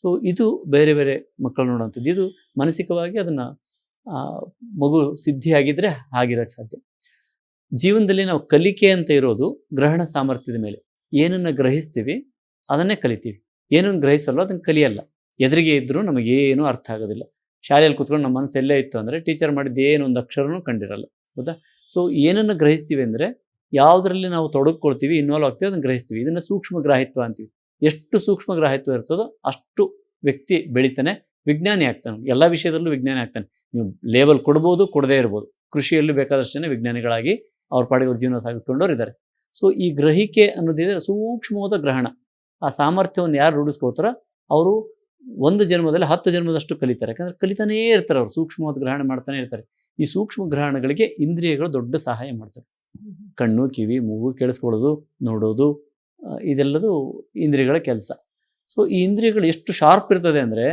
ಸೊ ಇದು ಬೇರೆ ಬೇರೆ ಮಕ್ಕಳು ನೋಡುವಂಥದ್ದು. ಇದು ಮಾನಸಿಕವಾಗಿ ಅದನ್ನು ಮಗು ಸಿದ್ಧಿಯಾಗಿದ್ದರೆ ಆಗಿರೋಕ್ಕೆ ಸಾಧ್ಯ. ಜೀವನದಲ್ಲಿ ನಾವು ಕಲಿಕೆ ಅಂತ ಇರೋದು ಗ್ರಹಣ ಸಾಮರ್ಥ್ಯದ ಮೇಲೆ. ಏನನ್ನು ಗ್ರಹಿಸ್ತೀವಿ, ಅದನ್ನೇ ಕಲಿತೀವಿ. ಏನನ್ನು ಗ್ರಹಿಸಲ್ಲ ಅದನ್ನು ಕಲಿಯಲ್ಲ. ಎದುರಿಗೆ ಇದ್ದರೂ ನಮಗೇನು ಅರ್ಥ ಆಗೋದಿಲ್ಲ. ಶಾಲೆಯಲ್ಲಿ ಕೂತ್ಕೊಂಡು ನಮ್ಮ ಮನಸ್ಸು ಎಲ್ಲೇ ಇತ್ತು ಅಂದರೆ ಟೀಚರ್ ಮಾಡಿದ್ದು ಏನು ಒಂದು ಅಕ್ಷರನೂ ಕಂಡಿರಲ್ಲ. ಹೌದಾ ಸೊ ಏನನ್ನು ಗ್ರಹಿಸ್ತೀವಿ ಅಂದರೆ ಯಾವುದರಲ್ಲಿ ನಾವು ತೊಡಗಿಕೊಳ್ತೀವಿ ಇನ್ವಾಲ್ವ್ ಆಗ್ತೀವಿ, ಅದನ್ನು ಗ್ರಹಿಸ್ತೀವಿ. ಇದನ್ನು ಸೂಕ್ಷ್ಮ ಗ್ರಾಹಿತ್ವ ಅಂತೀವಿ. ಎಷ್ಟು ಸೂಕ್ಷ್ಮ ಗ್ರಾಹಿತ್ವ ಇರ್ತದೋ ಅಷ್ಟು ವ್ಯಕ್ತಿ ಬೆಳಿತಾನೆ, ವಿಜ್ಞಾನಿ ಆಗ್ತಾನೆ. ಎಲ್ಲ ವಿಷಯದಲ್ಲೂ ವಿಜ್ಞಾನಿ ಆಗ್ತಾನೆ. ನೀವು ಲೇಬಲ್ ಕೊಡ್ಬೋದು, ಕೊಡದೇ ಇರ್ಬೋದು. ಕೃಷಿಯಲ್ಲಿ ಬೇಕಾದಷ್ಟು ವಿಜ್ಞಾನಿಗಳಾಗಿ ಅವ್ರ ಪಾಡಿಗೆ ಅವ್ರ ಜೀವನ ಸಾಗಿಸ್ಕೊಂಡವ್ರು ಇದ್ದಾರೆ ಸೊ ಈ ಗ್ರಹಿಕೆ ಅನ್ನೋದಿದ್ರೆ ಸೂಕ್ಷ್ಮವಾದ ಗ್ರಹಣ. ಆ ಸಾಮರ್ಥ್ಯವನ್ನು ಯಾರು ರೂಢಿಸ್ಕೊಳ್ತಾರೋ ಅವರು ಒಂದು ಜನ್ಮದಲ್ಲಿ ಹತ್ತು ಜನ್ಮದಷ್ಟು ಕಲಿತಾರೆ. ಯಾಕಂದರೆ ಕಲಿತಾನೇ ಇರ್ತಾರೆ ಅವರು, ಸೂಕ್ಷ್ಮವಾದ ಗ್ರಹಣ ಮಾಡ್ತಾನೆ ಇರ್ತಾರೆ. ಈ ಸೂಕ್ಷ್ಮ ಗ್ರಹಣಗಳಿಗೆ ಇಂದ್ರಿಯಗಳು ದೊಡ್ಡ ಸಹಾಯ ಮಾಡ್ತವೆ. ಕಣ್ಣು, ಕಿವಿ, ಮೂಗು ಕೇಳಿಸ್ಕೊಳ್ಳೋದು ನೋಡೋದು ಇದೆಲ್ಲದೂ ಇಂದ್ರಿಯಗಳ ಕೆಲಸ. ಸೊ ಈ ಇಂದ್ರಿಯಗಳು ಎಷ್ಟು ಶಾರ್ಪ್ ಇರ್ತದೆ ಅಂದರೆ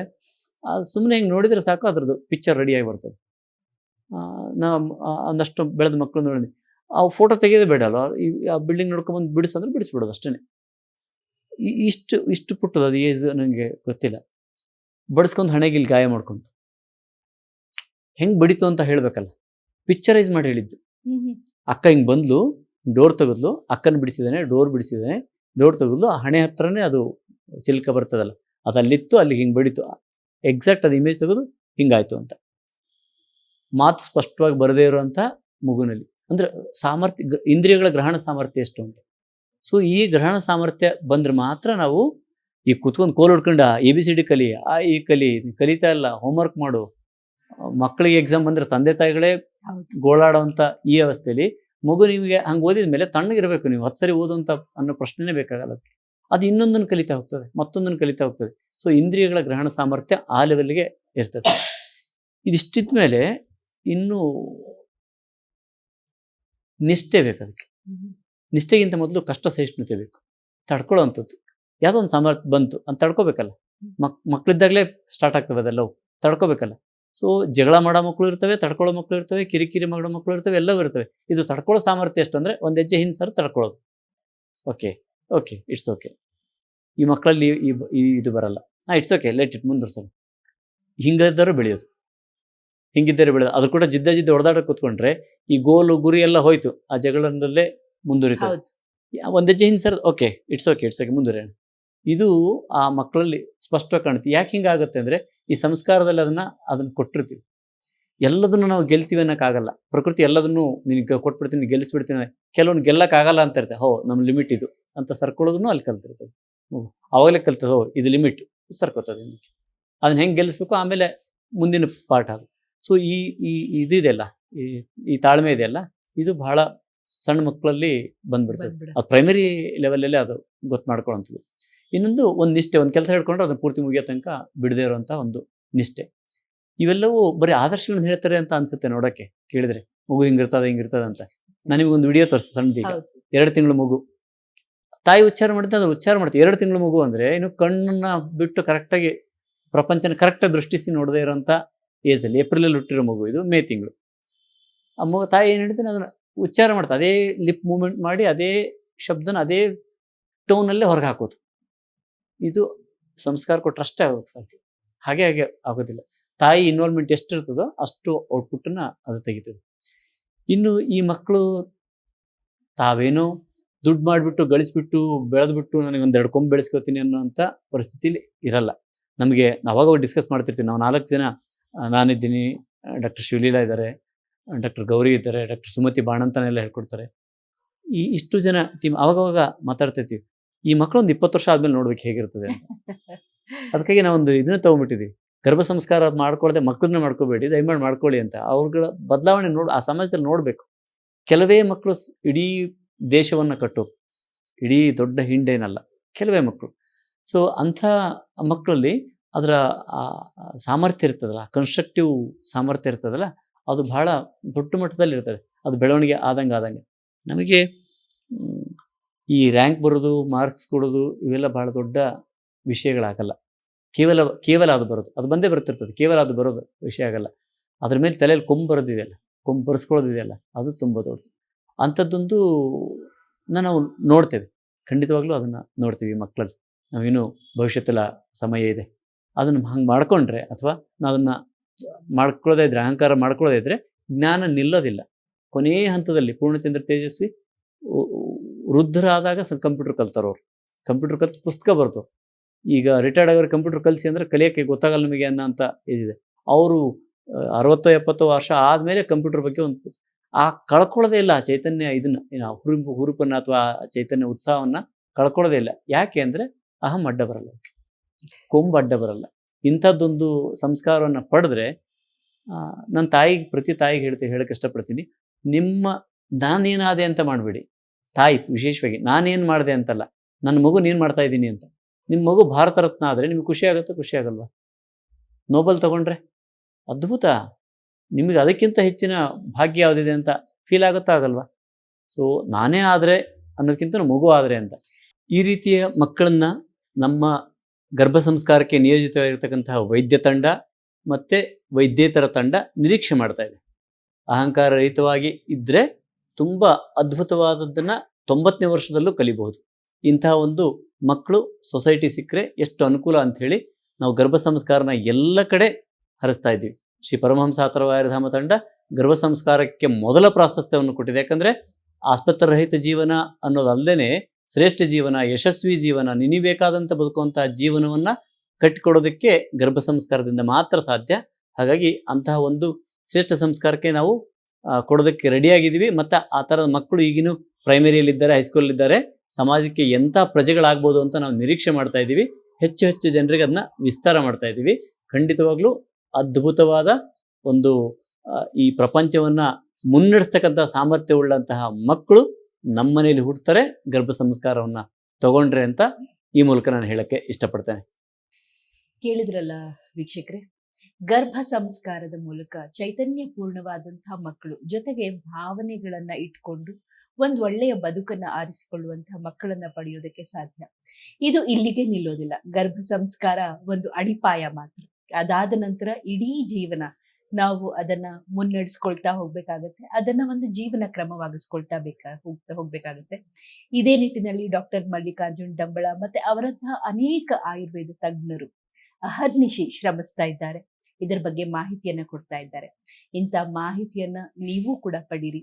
ಸುಮ್ಮನೆ ಹಿಂಗೆ ನೋಡಿದರೆ ಸಾಕು, ಅದರದ್ದು ಪಿಕ್ಚರ್ ರೆಡಿಯಾಗಿ ಬರ್ತದೆ. ನಾವು ಒಂದಷ್ಟು ಬೆಳೆದ ಮಕ್ಕಳು ನೋಡಿದ್ವಿ. ಆ ಫೋಟೋ ತೆಗೆಯೋದೇ ಬೇಡ ಅಲ್ವಾ? ಈ, ಆ ಬಿಲ್ಡಿಂಗ್ ನೋಡ್ಕೊಂಬಂದು ಬಿಡಿಸಂದ್ರೆ ಬಿಡಿಸ್ಬಿಡೋದು ಅಷ್ಟೇ ಇಷ್ಟು ಇಷ್ಟು ಪುಟ್ಟದು ಅದು ಏಜ್ ನನಗೆ ಗೊತ್ತಿಲ್ಲ. ಬಡಿಸ್ಕೊಂಡು ಹಣೆಗೆ ಇಲ್ಲಿ ಗಾಯ ಮಾಡ್ಕೊಂಡು. ಹೆಂಗೆ ಬಡಿತು ಅಂತ ಹೇಳಬೇಕಲ್ಲ. ಪಿಕ್ಚರೈಸ್ ಮಾಡಿ ಹೇಳಿದ್ದು. ಅಕ್ಕ ಹಿಂಗೆ ಬಂದ್ಲು, ಡೋರ್ ತೆಗೆದ್ಲು, ಅಕ್ಕನ ಬಿಡಿಸಿದ್ದಾನೆ ಡೋರ್ ಬಿಡಿಸಿದ್ದಾನೆ ಡೋರ್ ತೆಗೆದ್ಲು, ಆ ಹಣೆ ಹತ್ರನೇ ಅದು ಚಿಲ್ಕ ಬರ್ತದಲ್ಲ, ಅದು ಅಲ್ಲಿತ್ತು, ಅಲ್ಲಿ ಹಿಂಗೆ ಬಡಿತು. ಎಕ್ಸಾಕ್ಟ್ ಅದು ಇಮೇಜ್ ತೆಗೆದು ಹಿಂಗಾಯಿತು ಅಂತ. ಮಾತು ಸ್ಪಷ್ಟವಾಗಿ ಬರದೇ ಇರುವಂಥ ಮಗುನಲ್ಲಿ ಅಂದರೆ ಸಾಮರ್ಥ್ಯ ಇಂದ್ರಿಯಗಳ ಗ್ರಹಣ ಸಾಮರ್ಥ್ಯ ಎಷ್ಟು ಅಂತ. ಸೊ ಈ ಗ್ರಹಣ ಸಾಮರ್ಥ್ಯ ಬಂದ್ರೆ ಮಾತ್ರ ನಾವು ಈ ಕುತ್ಕೊಂಡು ಕೋಲ್ ಹೊಡ್ಕೊಂಡ ಎ ಬಿ ಸಿ ಡಿ ಕಲಿ, ಆ ಈ ಕಲಿ, ಕಲಿತಾ ಇಲ್ಲ ಹೋಮ್ವರ್ಕ್ ಮಾಡು. ಮಕ್ಕಳಿಗೆ ಎಕ್ಸಾಮ್ ಬಂದ್ರೆ ತಂದೆ ತಾಯಿಗಳೇ ಹೌದು. ಗೋಳಾಡೋಂಥ ಈ ಅವಸ್ಥೆಯಲ್ಲಿ ಮಗು ನಿಮಗೆ ಹಂಗೆ ಓದಿದ ಮೇಲೆ ತಣ್ಣಗಿರಬೇಕು ನೀವು ಹತ್ತು ಸರಿ ಓದುವಂಥ ಅನ್ನೋ ಪ್ರಶ್ನೆನೇ ಬೇಕಾಗಲ್ಲ ಅದಕ್ಕೆ. ಅದು ಇನ್ನೊಂದನ್ನು ಕಲಿತಾ ಹೋಗ್ತದೆ ಮತ್ತೊಂದನ್ನು ಕಲಿತಾ ಹೋಗ್ತದೆ. ಸೊ ಇಂದ್ರಿಯಗಳ ಗ್ರಹಣ ಸಾಮರ್ಥ್ಯ ಆ ಲೆವೆಲ್ಗೆ ಇರ್ತದೆ. ಇದಿಷ್ಟಿದ ಮೇಲೆ ಇನ್ನೂ ನಿಷ್ಠೆ ಬೇಕು ಅದಕ್ಕೆ. ನಿಷ್ಠೆಗಿಂತ ಮೊದಲು ಕಷ್ಟ ಸಹಿಷ್ಣುತೆ ಬೇಕು. ತಡ್ಕೊಳ್ಳೋ ಅಂಥದ್ದು ಯಾವುದೋ ಒಂದು ಸಾಮರ್ಥ್ಯ ಬಂತು ಅಂತ ತಡ್ಕೋಬೇಕಲ್ಲ. ಮಕ್ ಮಕ್ಕಳಿದ್ದಾಗಲೇ ಸ್ಟಾರ್ಟ್ ಆಗ್ತವೆ ಅದೆಲ್ಲವು. ತಡ್ಕೋಬೇಕಲ್ಲ. ಸೊ ಜಗಳ ಮಾಡೋ ಮಕ್ಕಳು ಇರ್ತವೆ ತಡ್ಕೊಳ್ಳೋ ಮಕ್ಕಳು ಇರ್ತವೆ ಕಿರಿಕಿರಿ ಮಾಡೋ ಮಕ್ಕಳು ಇರ್ತವೆ ಎಲ್ಲವೂ ಇರ್ತವೆ. ಇದು ತಡ್ಕೊಳ್ಳೋ ಸಾಮರ್ಥ್ಯ ಎಷ್ಟು ಅಂದರೆ ಒಂದು ಹೆಜ್ಜೆ ಹಿಂದೆ ಸರ್ ತಡ್ಕೊಳ್ಳೋದು. ಓಕೆ ಓಕೆ ಇಟ್ಸ್ ಓಕೆ ಈ ಮಕ್ಕಳಲ್ಲಿ ಈ ಇದು ಬರಲ್ಲ. ಹಾಂ ಇಟ್ಸ್ ಓಕೆ ಲೆಟ್ ಇಟ್ ಮುಂದುವರ್ಸೋಣ ಹಿಂಗಿದ್ದರೂ ಬೆಳೆಯೋದು. ಹಿಂಗಿದ್ದರೆ ಬೆಳೆಯೋದು. ಅದ್ರ ಕೂಡ ಜಿದ್ದ ಜಿದ್ದ ಹೊಡೆದಾಟ ಕೂತ್ಕೊಂಡ್ರೆ ಈ ಗೋಲು ಗುರಿ ಎಲ್ಲ ಹೋಯ್ತು. ಆ ಜಗಳದಲ್ಲೇ ಮುಂದುವರಿತದೆ. ಹೌದು. ಒಂದು ಹೆಜ್ಜೆ ಹಿಂದೆ sir okay it's okay it's okay ಮುಂದುವರಿಯೋಣ. ಇದು ಆ ಮಕ್ಕಳಲ್ಲಿ ಸ್ಪಷ್ಟವಾಗಿ ಕಾಣುತ್ತೆ. ಯಾಕೆ ಹಿಂಗಾಗುತ್ತೆ ಅಂದರೆ ಈ ಸಂಸ್ಕಾರದಲ್ಲಿ ಅದನ್ನು ಅದನ್ನು ಕೊಟ್ಟಿರ್ತೀವಿ. ಎಲ್ಲದನ್ನು ನಾವು ಗೆಲ್ತೀವಿ ಅನ್ನೋಕ್ಕಾಗಲ್ಲ. ಪ್ರಕೃತಿ ಎಲ್ಲದನ್ನು ನಿನಗೆ ಕೊಟ್ಬಿಡ್ತೀನಿ ಗೆಲ್ಲಿಸ್ಬಿಡ್ತೀನಿ ಕೆಲವೊಂದು ಗೆಲ್ಲಕ್ಕಾಗಲ್ಲ ಅಂತ ಇರ್ತೆ ಹೋ ನಮ್ಮ ಲಿಮಿಟ್ ಇದು. ಅಂತ ಸರ್ಕೊಳ್ಳೋದನ್ನು ಅಲ್ಲಿ ಕಲ್ತಿರ್ತದೆ ಆವಾಗಲೇ ಕಲ್ತದೆ ಹೋ ಇದು ಲಿಮಿಟ್. ಸರ್ಕೋತದೆ ಇದಕ್ಕೆ. ಅದನ್ನ ಹೆಂಗೆ ಗೆಲ್ಲಿಸ್ಬೇಕು? ಆಮೇಲೆ ಮುಂದಿನ ಪಾಠ ಅದು. ಸೊ ಈ ಈ ಇದಿದೆಯಲ್ಲ ಈ ಈ ತಾಳ್ಮೆ ಇದೆಯಲ್ಲ ಇದು ಬಹಳ ಸಣ್ಣ ಮಕ್ಕಳಲ್ಲಿ ಬಂದ್ಬಿಡ್ತದೆ. ಬಂದ್ಬಿಡ ಅದು ಪ್ರೈಮರಿ ಲೆವೆಲಲ್ಲೇ ಅದು ಗೊತ್ತು ಮಾಡ್ಕೊಳ್ಳೋಂಥದ್ದು. ಇನ್ನೊಂದು ಒಂದು ನಿಷ್ಠೆ ಒಂದು ಕೆಲಸ ಹಿಡ್ಕೊಂಡ್ರೆ ಅದನ್ನು ಪೂರ್ತಿ ಮುಗಿಯೋ ತನಕ ಬಿಡದೇ ಇರುವಂಥ ಒಂದು ನಿಷ್ಠೆ. ಇವೆಲ್ಲವೂ ಬರೀ ಆದರ್ಶಗಳನ್ನ ಹೇಳ್ತಾರೆ ಅಂತ ಅನ್ಸುತ್ತೆ ನೋಡೋಕ್ಕೆ ಕೇಳಿದ್ರೆ. ಮಗು ಹಿಂಗಿರ್ತದೆ ಹಿಂಗಿರ್ತದೆ ಅಂತ. ನಿಮಗೊಂದು ವಿಡಿಯೋ ತೋರಿಸ್ ಸಣ್ಣದೀಗ ಎರಡು ತಿಂಗಳು ಮಗು. ತಾಯಿ ಉಚ್ಚಾರ ಮಾಡಿದ್ರೆ ಅದು ಉಚ್ಚಾರ ಮಾಡುತ್ತೆ ಎರಡು ತಿಂಗಳು ಮಗು ಅಂದರೆ ಇನ್ನು ಕಣ್ಣನ್ನ ಬಿಟ್ಟು ಕರೆಕ್ಟಾಗಿ ಪ್ರಪಂಚನ ಕರೆಕ್ಟಾಗಿ ದೃಷ್ಟಿಸಿ ನೋಡದೇ ಇರೋಂಥ ಏಜಲ್ಲಿ ಏಪ್ರಿಲಲ್ಲಿ ಹುಟ್ಟಿರೋ ಮಗು ಇದು ಮೇ ತಿಂಗಳು. ಆ ಮಗು ತಾಯಿ ಏನು ಹೇಳ್ತೀನಿ ಅದನ್ನು ಉಚ್ಚಾರ ಮಾಡ್ತಾ ಅದೇ ಲಿಪ್ ಮೂಮೆಂಟ್ ಮಾಡಿ ಅದೇ ಶಬ್ದನ ಅದೇ ಟೋನಲ್ಲೇ ಹೊರಗೆ ಹಾಕೋದು. ಇದು ಸಂಸ್ಕಾರ ಕೊಟ್ಟರೆ ಆಗೋದು ಸಾಧ್ಯ ಹಾಗೆ ಹಾಗೆ ಆಗೋದಿಲ್ಲ. ತಾಯಿ ಇನ್ವಾಲ್ವ್ಮೆಂಟ್ ಎಷ್ಟು ಇರ್ತದೋ ಅಷ್ಟು ಔಟ್ಪುಟ್ಟನ್ನು ಅದು ತೆಗಿತದೆ. ಇನ್ನು ಈ ಮಕ್ಕಳು ತಾವೇನೋ ದುಡ್ಡು ಮಾಡಿಬಿಟ್ಟು, ಗಳಿಸ್ಬಿಟ್ಟು, ಬೆಳೆದ್ಬಿಟ್ಟು ನನಗೆ ಎರಡು ಕೊಂಬು ಬೆಳೆಸ್ಕೋತೀನಿ ಅನ್ನೋಂಥ ಪರಿಸ್ಥಿತಿಲಿ ಇರಲ್ಲ. ನಮಗೆ ಅವಾಗ ಡಿಸ್ಕಸ್ ಮಾಡ್ತಿರ್ತೀವಿ. ನಾವು ನಾಲ್ಕು ಜನ ನಾನಿದ್ದೀನಿ, ಡಾಕ್ಟರ್ ಶಿವಲೀಲಾ ಇದ್ದಾರೆ, ಡಾಕ್ಟರ್ ಗೌರಿ ಇದ್ದಾರೆ, ಡಾಕ್ಟರ್ ಸುಮತಿ ಬಾಣಂತನೆಲ್ಲ ಹೇಳ್ಕೊಡ್ತಾರೆ. ಈ ಇಷ್ಟು ಜನ ಟೀಮ್ ಅವಾಗವಾಗ ಮಾತಾಡ್ತಿರ್ತೀವಿ. ಈ ಮಕ್ಕಳು ಒಂದು ಇಪ್ಪತ್ತು ವರ್ಷ ಆದ್ಮೇಲೆ ನೋಡ್ಬೇಕು ಹೇಗಿರ್ತದೆ ಅಂತ. ಅದಕ್ಕಾಗಿ ನಾವೊಂದು ಇದನ್ನ ತಗೊಂಡ್ಬಿಟ್ಟಿದ್ದೀವಿ ಗರ್ಭ ಸಂಸ್ಕಾರ ಮಾಡ್ಕೊಳ್ಳದೆ ಮಕ್ಕಳನ್ನ ಮಾಡ್ಕೋಬೇಡಿ, ದಯಮಾಡಿ ಮಾಡ್ಕೊಳ್ಳಿ ಅಂತ. ಅವ್ರಗಳ ಬದಲಾವಣೆ ನೋಡ್, ಆ ಸಮಾಜದಲ್ಲಿ ನೋಡಬೇಕು. ಕೆಲವೇ ಮಕ್ಕಳು ಇಡೀ ದೇಶವನ್ನು ಕಟ್ಟು. ಇಡೀ ದೊಡ್ಡ ಹಿಂಡೇನಲ್ಲ. ಕೆಲವೇ ಮಕ್ಕಳು ಸೊ ಅಂಥ ಮಕ್ಕಳಲ್ಲಿ ಅದರ ಸಾಮರ್ಥ್ಯ ಇರ್ತದಲ್ಲ ಕನ್ಸ್ಟ್ರಕ್ಟಿವ್ ಸಾಮರ್ಥ್ಯ ಇರ್ತದಲ್ಲ, ಅದು ಬಹಳ ದೊಡ್ಡ ಮಟ್ಟದಲ್ಲಿ ಇರ್ತದೆ ಅದು ಬೆಳವಣಿಗೆ ಆದಂಗೆ ಆದಂಗೆ. ನಮಗೆ ಈ ರ್ಯಾಂಕ್ ಬರೋದು ಮಾರ್ಕ್ಸ್ ಕೊಡೋದು, ಇವೆಲ್ಲ ಭಾಳ ದೊಡ್ಡ ವಿಷಯಗಳಾಗಲ್ಲ. ಕೇವಲ ಕೇವಲ ಅದು ಬರೋದು. ಅದು ಬಂದೇ ಬರ್ತಿರ್ತದೆ. ಕೇವಲ ಅದು ಬರೋದು ವಿಷಯ ಆಗಲ್ಲ. ಅದ್ರ ಮೇಲೆ ತಲೆಯಲ್ಲಿ ಕೊಂಬು ಬರೋದಿದೆಯಲ್ಲ ಕೊಂಬು ಬರೆಸ್ಕೊಳ್ಳೋದಿದೆಯಲ್ಲ ಅದು ತುಂಬ ದೊಡ್ಡದು. ಅಂಥದ್ದೊಂದು ನಾವು ನೋಡ್ತೇವೆ. ಖಂಡಿತವಾಗ್ಲೂ ಅದನ್ನು ನೋಡ್ತೀವಿ ಮಕ್ಕಳಲ್ಲಿ ನಾವೇನು ಭವಿಷ್ಯತ್ತಲ ಸಮಯ ಇದೆ. ಅದನ್ನು ಹಂಗೆ ಮಾಡ್ಕೊಂಡ್ರೆ ಅಥವಾ ನಾವು ಅದನ್ನು ಮಾಡ್ಕೊಳ್ಳೋದೇ ಇದ್ರೆ, ಅಹಂಕಾರ ಮಾಡ್ಕೊಳ್ಳೋದೇ ಇದ್ರೆ ಜ್ಞಾನ ನಿಲ್ಲೋದಿಲ್ಲ. ಕೊನೆಯ ಹಂತದಲ್ಲಿ ಪೂರ್ಣಚಂದ್ರ ತೇಜಸ್ವಿ ವೃದ್ಧರಾದಾಗ ಕಂಪ್ಯೂಟರ್ ಕಲ್ತಾರವ್ರು ಕಂಪ್ಯೂಟರ್ ಕಲ್ತು ಪುಸ್ತಕ ಬರ್ತು ಈಗ ರಿಟೈರ್ಡ್ ಆಗೋರು ಕಂಪ್ಯೂಟರ್ ಕಲಿಸಿ ಅಂದರೆ ಕಲಿಯೋಕ್ಕೆ ಗೊತ್ತಾಗಲ್ಲ ನಿಮಗೆ ಅನ್ನೋ ಅಂತ ಇದಿದೆ. ಅವರು ಅರವತ್ತೋ ಎಪ್ಪತ್ತೋ ವರ್ಷ ಆದಮೇಲೆ ಕಂಪ್ಯೂಟರ್ ಬಗ್ಗೆ ಒಂದು ಆ ಕಳ್ಕೊಳ್ಳೋದೇ ಇಲ್ಲ ಆ ಚೈತನ್ಯ ಇದನ್ನ ಹುರುಪು ಹುರುಪನ್ನು ಅಥವಾ ಚೈತನ್ಯ ಉತ್ಸಾಹವನ್ನು ಕಳ್ಕೊಳ್ಳೋದೇ ಇಲ್ಲ. ಯಾಕೆ ಅಂದರೆ ಅಹಂ ಅಡ್ಡ ಬರಲ್ಲ. ಕೊಂಬು ಅಡ್ಡ ಬರಲ್ಲ. ಇಂಥದ್ದೊಂದು ಸಂಸ್ಕಾರವನ್ನು ಪಡೆದ್ರೆ ನನ್ನ ತಾಯಿಗೆ, ಪ್ರತಿ ತಾಯಿಗೆ ಹೇಳ್ತೀನಿ ಹೇಳಕ್ಕೆ ಇಷ್ಟಪಡ್ತೀನಿ. ನಿಮ್ಮ ನಾನೇನಾದೆ ಅಂತ ಮಾಡಬೇಡಿ. ತಾಯಿ ವಿಶೇಷವಾಗಿ ನಾನೇನು ಮಾಡಿದೆ ಅಂತಲ್ಲ, ನನ್ನ ಮಗು ನೀನು ಮಾಡ್ತಾ ಇದ್ದೀನಿ ಅಂತ. ನಿಮ್ಮ ಮಗು ಭಾರತ ರತ್ನ ಆದರೆ ನಿಮಗೆ ಖುಷಿ ಆಗುತ್ತೋ ಖುಷಿ ಆಗಲ್ವಾ? ನೋಬಲ್ ತಗೊಂಡ್ರೆ? ಅದ್ಭುತ. ನಿಮಗೆ ಅದಕ್ಕಿಂತ ಹೆಚ್ಚಿನ ಭಾಗ್ಯ ಯಾವುದಿದೆ ಅಂತ ಫೀಲ್ ಆಗುತ್ತಾ ಆಗಲ್ವಾ? ಸೊ ನಾನೇ ಆದರೆ ಅನ್ನೋದಕ್ಕಿಂತ ಮಗು ಆದರೆ ಅಂತ. ಈ ರೀತಿಯ ಮಕ್ಕಳನ್ನು ನಮ್ಮ ಗರ್ಭ ಸಂಸ್ಕಾರಕ್ಕೆ ನಿಯೋಜಿತವಾಗಿರ್ತಕ್ಕಂತಹ ವೈದ್ಯ ತಂಡ ಮತ್ತು ವೈದ್ಯೇತರ ತಂಡ ನಿರೀಕ್ಷೆ ಮಾಡ್ತಾ ಇದೆ. ಅಹಂಕಾರ ರಹಿತವಾಗಿ ಇದ್ದರೆ ತುಂಬ ಅದ್ಭುತವಾದದ್ದನ್ನು ತೊಂಬತ್ತನೇ ವರ್ಷದಲ್ಲೂ ಕಲಿಬಹುದು. ಇಂತಹ ಒಂದು ಮಕ್ಕಳು ಸೊಸೈಟಿ ಸಿಕ್ಕರೆ ಎಷ್ಟು ಅನುಕೂಲ ಅಂಥೇಳಿ ನಾವು ಗರ್ಭ ಸಂಸ್ಕಾರನ ಎಲ್ಲ ಕಡೆ ಹರಿಸ್ತಾ ಇದ್ದೀವಿ. ಶ್ರೀ ಪರಮಹಂಸ ಧಾಮ ತಂಡ ಗರ್ಭ ಸಂಸ್ಕಾರಕ್ಕೆ ಮೊದಲ ಪ್ರಾಶಸ್ತ್ಯವನ್ನು ಕೊಟ್ಟಿದೆ. ಯಾಕಂದರೆ ಆಸ್ಪತ್ರೆ ರಹಿತ ಜೀವನ ಅನ್ನೋದಲ್ಲದೆ ಶ್ರೇಷ್ಠ ಜೀವನ, ಯಶಸ್ವಿ ಜೀವನ ನಿನಿಬೇಕಾದಂಥ ಬದುಕುವಂತಹ ಜೀವನವನ್ನು ಕಟ್ಟಿಕೊಡೋದಕ್ಕೆ ಗರ್ಭ ಸಂಸ್ಕಾರದಿಂದ ಮಾತ್ರ ಸಾಧ್ಯ. ಹಾಗಾಗಿ ಅಂತಹ ಒಂದು ಶ್ರೇಷ್ಠ ಸಂಸ್ಕಾರಕ್ಕೆ ನಾವು ಕೊಡೋದಕ್ಕೆ ರೆಡಿಯಾಗಿದ್ದೀವಿ. ಮತ್ತು ಆ ಥರದ ಮಕ್ಕಳು ಈಗಿನೂ ಪ್ರೈಮರಿಯಲ್ಲಿದ್ದಾರೆ ಹೈಸ್ಕೂಲಲ್ಲಿದ್ದಾರೆ ಸಮಾಜಕ್ಕೆ ಎಂಥ ಪ್ರಜೆಗಳಾಗ್ಬೋದು ಅಂತ ನಾವು ನಿರೀಕ್ಷೆ ಮಾಡ್ತಾ ಇದ್ದೀವಿ. ಹೆಚ್ಚು ಹೆಚ್ಚು ಜನರಿಗೆ ಅದನ್ನ ವಿಸ್ತಾರ ಮಾಡ್ತಾ ಇದ್ದೀವಿ. ಖಂಡಿತವಾಗ್ಲೂ ಅದ್ಭುತವಾದ ಒಂದು ಈ ಪ್ರಪಂಚವನ್ನು ಮುನ್ನಡೆಸ್ತಕ್ಕಂಥ ಸಾಮರ್ಥ್ಯವುಳ್ಳಂತಹ ಮಕ್ಕಳು ನಮ್ಮನೇಲಿ ಹುಡ್ತಾರೆ ಗರ್ಭ ಸಂಸ್ಕಾರವನ್ನು ತಗೊಂಡ್ರೆ ಅಂತ ಈ ಮೂಲಕ ನಾನು ಹೇಳಕ್ಕೆ ಇಷ್ಟಪಡ್ತೇನೆ. ಕೇಳಿದ್ರಲ್ಲ ವೀಕ್ಷಕರೇ? ಗರ್ಭ ಸಂಸ್ಕಾರದ ಮೂಲಕ ಚೈತನ್ಯ ಪೂರ್ಣವಾದಂತಹ ಮಕ್ಕಳು ಜೊತೆಗೆ ಭಾವನೆಗಳನ್ನ ಇಟ್ಕೊಂಡು ಒಂದು ಒಳ್ಳೆಯ ಬದುಕನ್ನ ಆರಿಸಿಕೊಳ್ಳುವಂತಹ ಮಕ್ಕಳನ್ನ ಪಡೆಯೋದಕ್ಕೆ ಸಾಧ್ಯ. ಇದು ಇಲ್ಲಿಗೆ ನಿಲ್ಲೋದಿಲ್ಲ. ಗರ್ಭ ಸಂಸ್ಕಾರ ಒಂದು ಅಡಿಪಾಯ ಮಾತ್ರ. ಅದಾದ ನಂತರ ಇಡೀ ಜೀವನ ನಾವು ಅದನ್ನ ಮುನ್ನಡೆಸ್ಕೊಳ್ತಾ ಹೋಗ್ಬೇಕಾಗತ್ತೆ. ಅದನ್ನ ಒಂದು ಜೀವನ ಕ್ರಮವಾಗಿಸ್ಕೊಳ್ತಾ ಬೇಕಾ, ಹೋಗ್ತಾ ಹೋಗ್ಬೇಕಾಗತ್ತೆ. ಇದೇ ನಿಟ್ಟಿನಲ್ಲಿ ಡಾಕ್ಟರ್ ಮಲ್ಲಿಕಾರ್ಜುನ್ ಡಂಬಳ ಮತ್ತೆ ಅವರಂತಹ ಅನೇಕ ಆಯುರ್ವೇದ ತಜ್ಞರು ಅಹರ್ನಿಶಿ ಶ್ರಮಿಸ್ತಾ ಇದ್ದಾರೆ. ಇದರ ಬಗ್ಗೆ ಮಾಹಿತಿಯನ್ನ ಕೊಡ್ತಾ ಇದ್ದಾರೆ. ಇಂಥ ಮಾಹಿತಿಯನ್ನ ನೀವು ಕೂಡ ಪಡೀರಿ.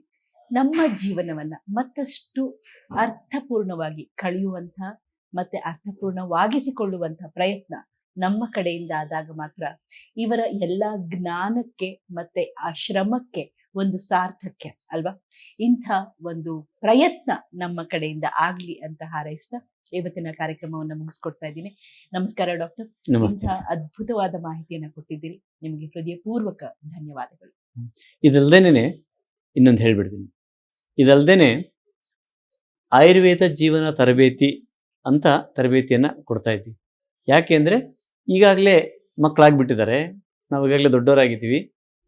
ನಮ್ಮ ಜೀವನವನ್ನ ಮತ್ತಷ್ಟು ಅರ್ಥಪೂರ್ಣವಾಗಿ ಕಳೆಯುವಂಥ ಮತ್ತೆ ಅರ್ಥಪೂರ್ಣವಾಗಿಸಿಕೊಳ್ಳುವಂಥ ಪ್ರಯತ್ನ ನಮ್ಮ ಕಡೆಯಿಂದ ಆದಾಗ ಮಾತ್ರ ಇವರ ಎಲ್ಲ ಜ್ಞಾನಕ್ಕೆ ಮತ್ತೆ ಆ ಶ್ರಮಕ್ಕೆ ಒಂದು ಸಾರ್ಥಕ್ಯ, ಅಲ್ವಾ? ಇಂಥ ಒಂದು ಪ್ರಯತ್ನ ನಮ್ಮ ಕಡೆಯಿಂದ ಆಗ್ಲಿ ಅಂತ ಹಾರೈಸ್ತಾ ಇವತ್ತಿನ ಕಾರ್ಯಕ್ರಮವನ್ನು ಮುಗಿಸ್ಕೊಡ್ತಾ ಇದ್ದೀನಿ. ನಮಸ್ಕಾರ ಡಾಕ್ಟರ್. ನಮಸ್ತೆ ಅದ್ಭುತವಾದ ಮಾಹಿತಿಯನ್ನು ಕೊಟ್ಟಿದ್ದೀರಿ. ನಿಮಗೆ ಹೃದಯಪೂರ್ವಕ ಧನ್ಯವಾದಗಳು. ಇದಲ್ದೇನೆ ಇನ್ನೊಂದು ಹೇಳ್ಬಿಡ್ತೀನಿ. ಇದಲ್ದೇನೆ ಆಯುರ್ವೇದ ಜೀವನ ತರಬೇತಿ ಅಂತ ತರಬೇತಿಯನ್ನು ಕೊಡ್ತಾ ಇದ್ದೀವಿ. ಯಾಕೆ ಅಂದರೆ ಈಗಾಗಲೇ ಮಕ್ಕಳಾಗ್ಬಿಟ್ಟಿದ್ದಾರೆ ನಾವು ಈಗಾಗಲೇ ದೊಡ್ಡವರಾಗಿದ್ದೀವಿ.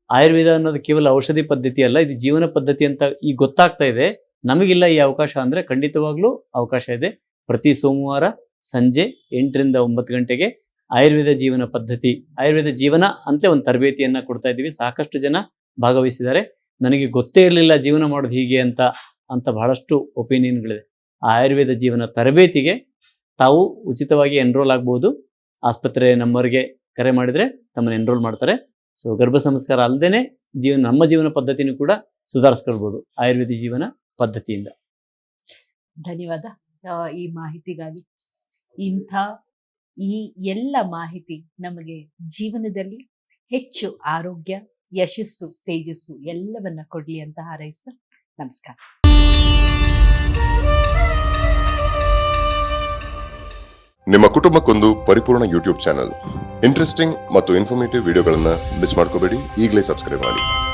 ಆಯುರ್ವೇದ ಅನ್ನೋದು ಕೇವಲ ಔಷಧಿ ಪದ್ಧತಿ ಅಲ್ಲ ಇದು ಜೀವನ ಪದ್ಧತಿ ಅಂತ ಈಗ ಗೊತ್ತಾಗ್ತಾ ಇದೆ. ನಮಗಿಲ್ಲ ಈ ಅವಕಾಶ ಅಂದರೆ ಖಂಡಿತವಾಗ್ಲೂ ಅವಕಾಶ ಇದೆ. ಪ್ರತಿ ಸೋಮವಾರ ಸಂಜೆ ಎಂಟರಿಂದ ಒಂಬತ್ತು ಗಂಟೆಗೆ ಆಯುರ್ವೇದ ಜೀವನ ಪದ್ಧತಿ. ಆಯುರ್ವೇದ ಜೀವನ ಅಂತಲೇ ಒಂದು ತರಬೇತಿಯನ್ನು ಕೊಡ್ತಾ ಇದ್ದೀವಿ. ಸಾಕಷ್ಟು ಜನ ಭಾಗವಹಿಸಿದ್ದಾರೆ. ನನಗೆ ಗೊತ್ತೇ ಇರಲಿಲ್ಲ ಜೀವನ ಮಾಡೋದು ಹೀಗೆ ಅಂತ ಅಂತ ಬಹಳಷ್ಟು ಒಪಿನಿಯನ್ಗಳಿದೆ. ಆಯುರ್ವೇದ ಜೀವನ ತರಬೇತಿಗೆ ತಾವು ಉಚಿತವಾಗಿ ಎನ್ರೋಲ್ ಆಗ್ಬೋದು. ಆಸ್ಪತ್ರೆ ನಂಬರ್ಗೆ ಕರೆ ಮಾಡಿದರೆ ತಮ್ಮನ್ನು ಎನ್ರೋಲ್ ಮಾಡ್ತಾರೆ. ಸೊ ಗರ್ಭ ಸಂಸ್ಕಾರ ಅಲ್ಲದೆ ಜೀವನ, ನಮ್ಮ ಜೀವನ ಪದ್ಧತಿನೂ ಕೂಡ ಸುಧಾರಿಸ್ಕೊಳ್ಬೋದು. ಆಯುರ್ವೇದ ಜೀವನ ಪದ್ಧತಿಯಿಂದ. ಧನ್ಯವಾದ. ಈ ಮಾಹಿತಿಗಾಗಿ. ಇಂಥ ಈ ಎಲ್ಲ ಮಾಹಿತಿ ನಮಗೆ ಜೀವನದಲ್ಲಿ ಹೆಚ್ಚು ಆರೋಗ್ಯ, ಯಶಸ್ಸು, ತೇಜಸ್ಸು ಎಲ್ಲವನ್ನ ಕೊಡ್ಲಿ ಅಂತ ಹಾರೈಸ್ತಾ ನಮಸ್ಕಾರ. ನಿಮ್ಮ ಕುಟುಂಬಕ್ಕೊಂದು ಪರಿಪೂರ್ಣ ಯೂಟ್ಯೂಬ್ ಚಾನಲ್. ಇಂಟ್ರೆಸ್ಟಿಂಗ್ ಮತ್ತು ಇನ್ಫಾರ್ಮೇಟಿವ್ ವಿಡಿಯೋಗಳನ್ನ ಮಿಸ್ ಮಾಡ್ಕೋಬೇಡಿ. ಈಗಲೇ ಸಬ್ಸ್ಕ್ರೈಬ್ ಮಾಡಿ.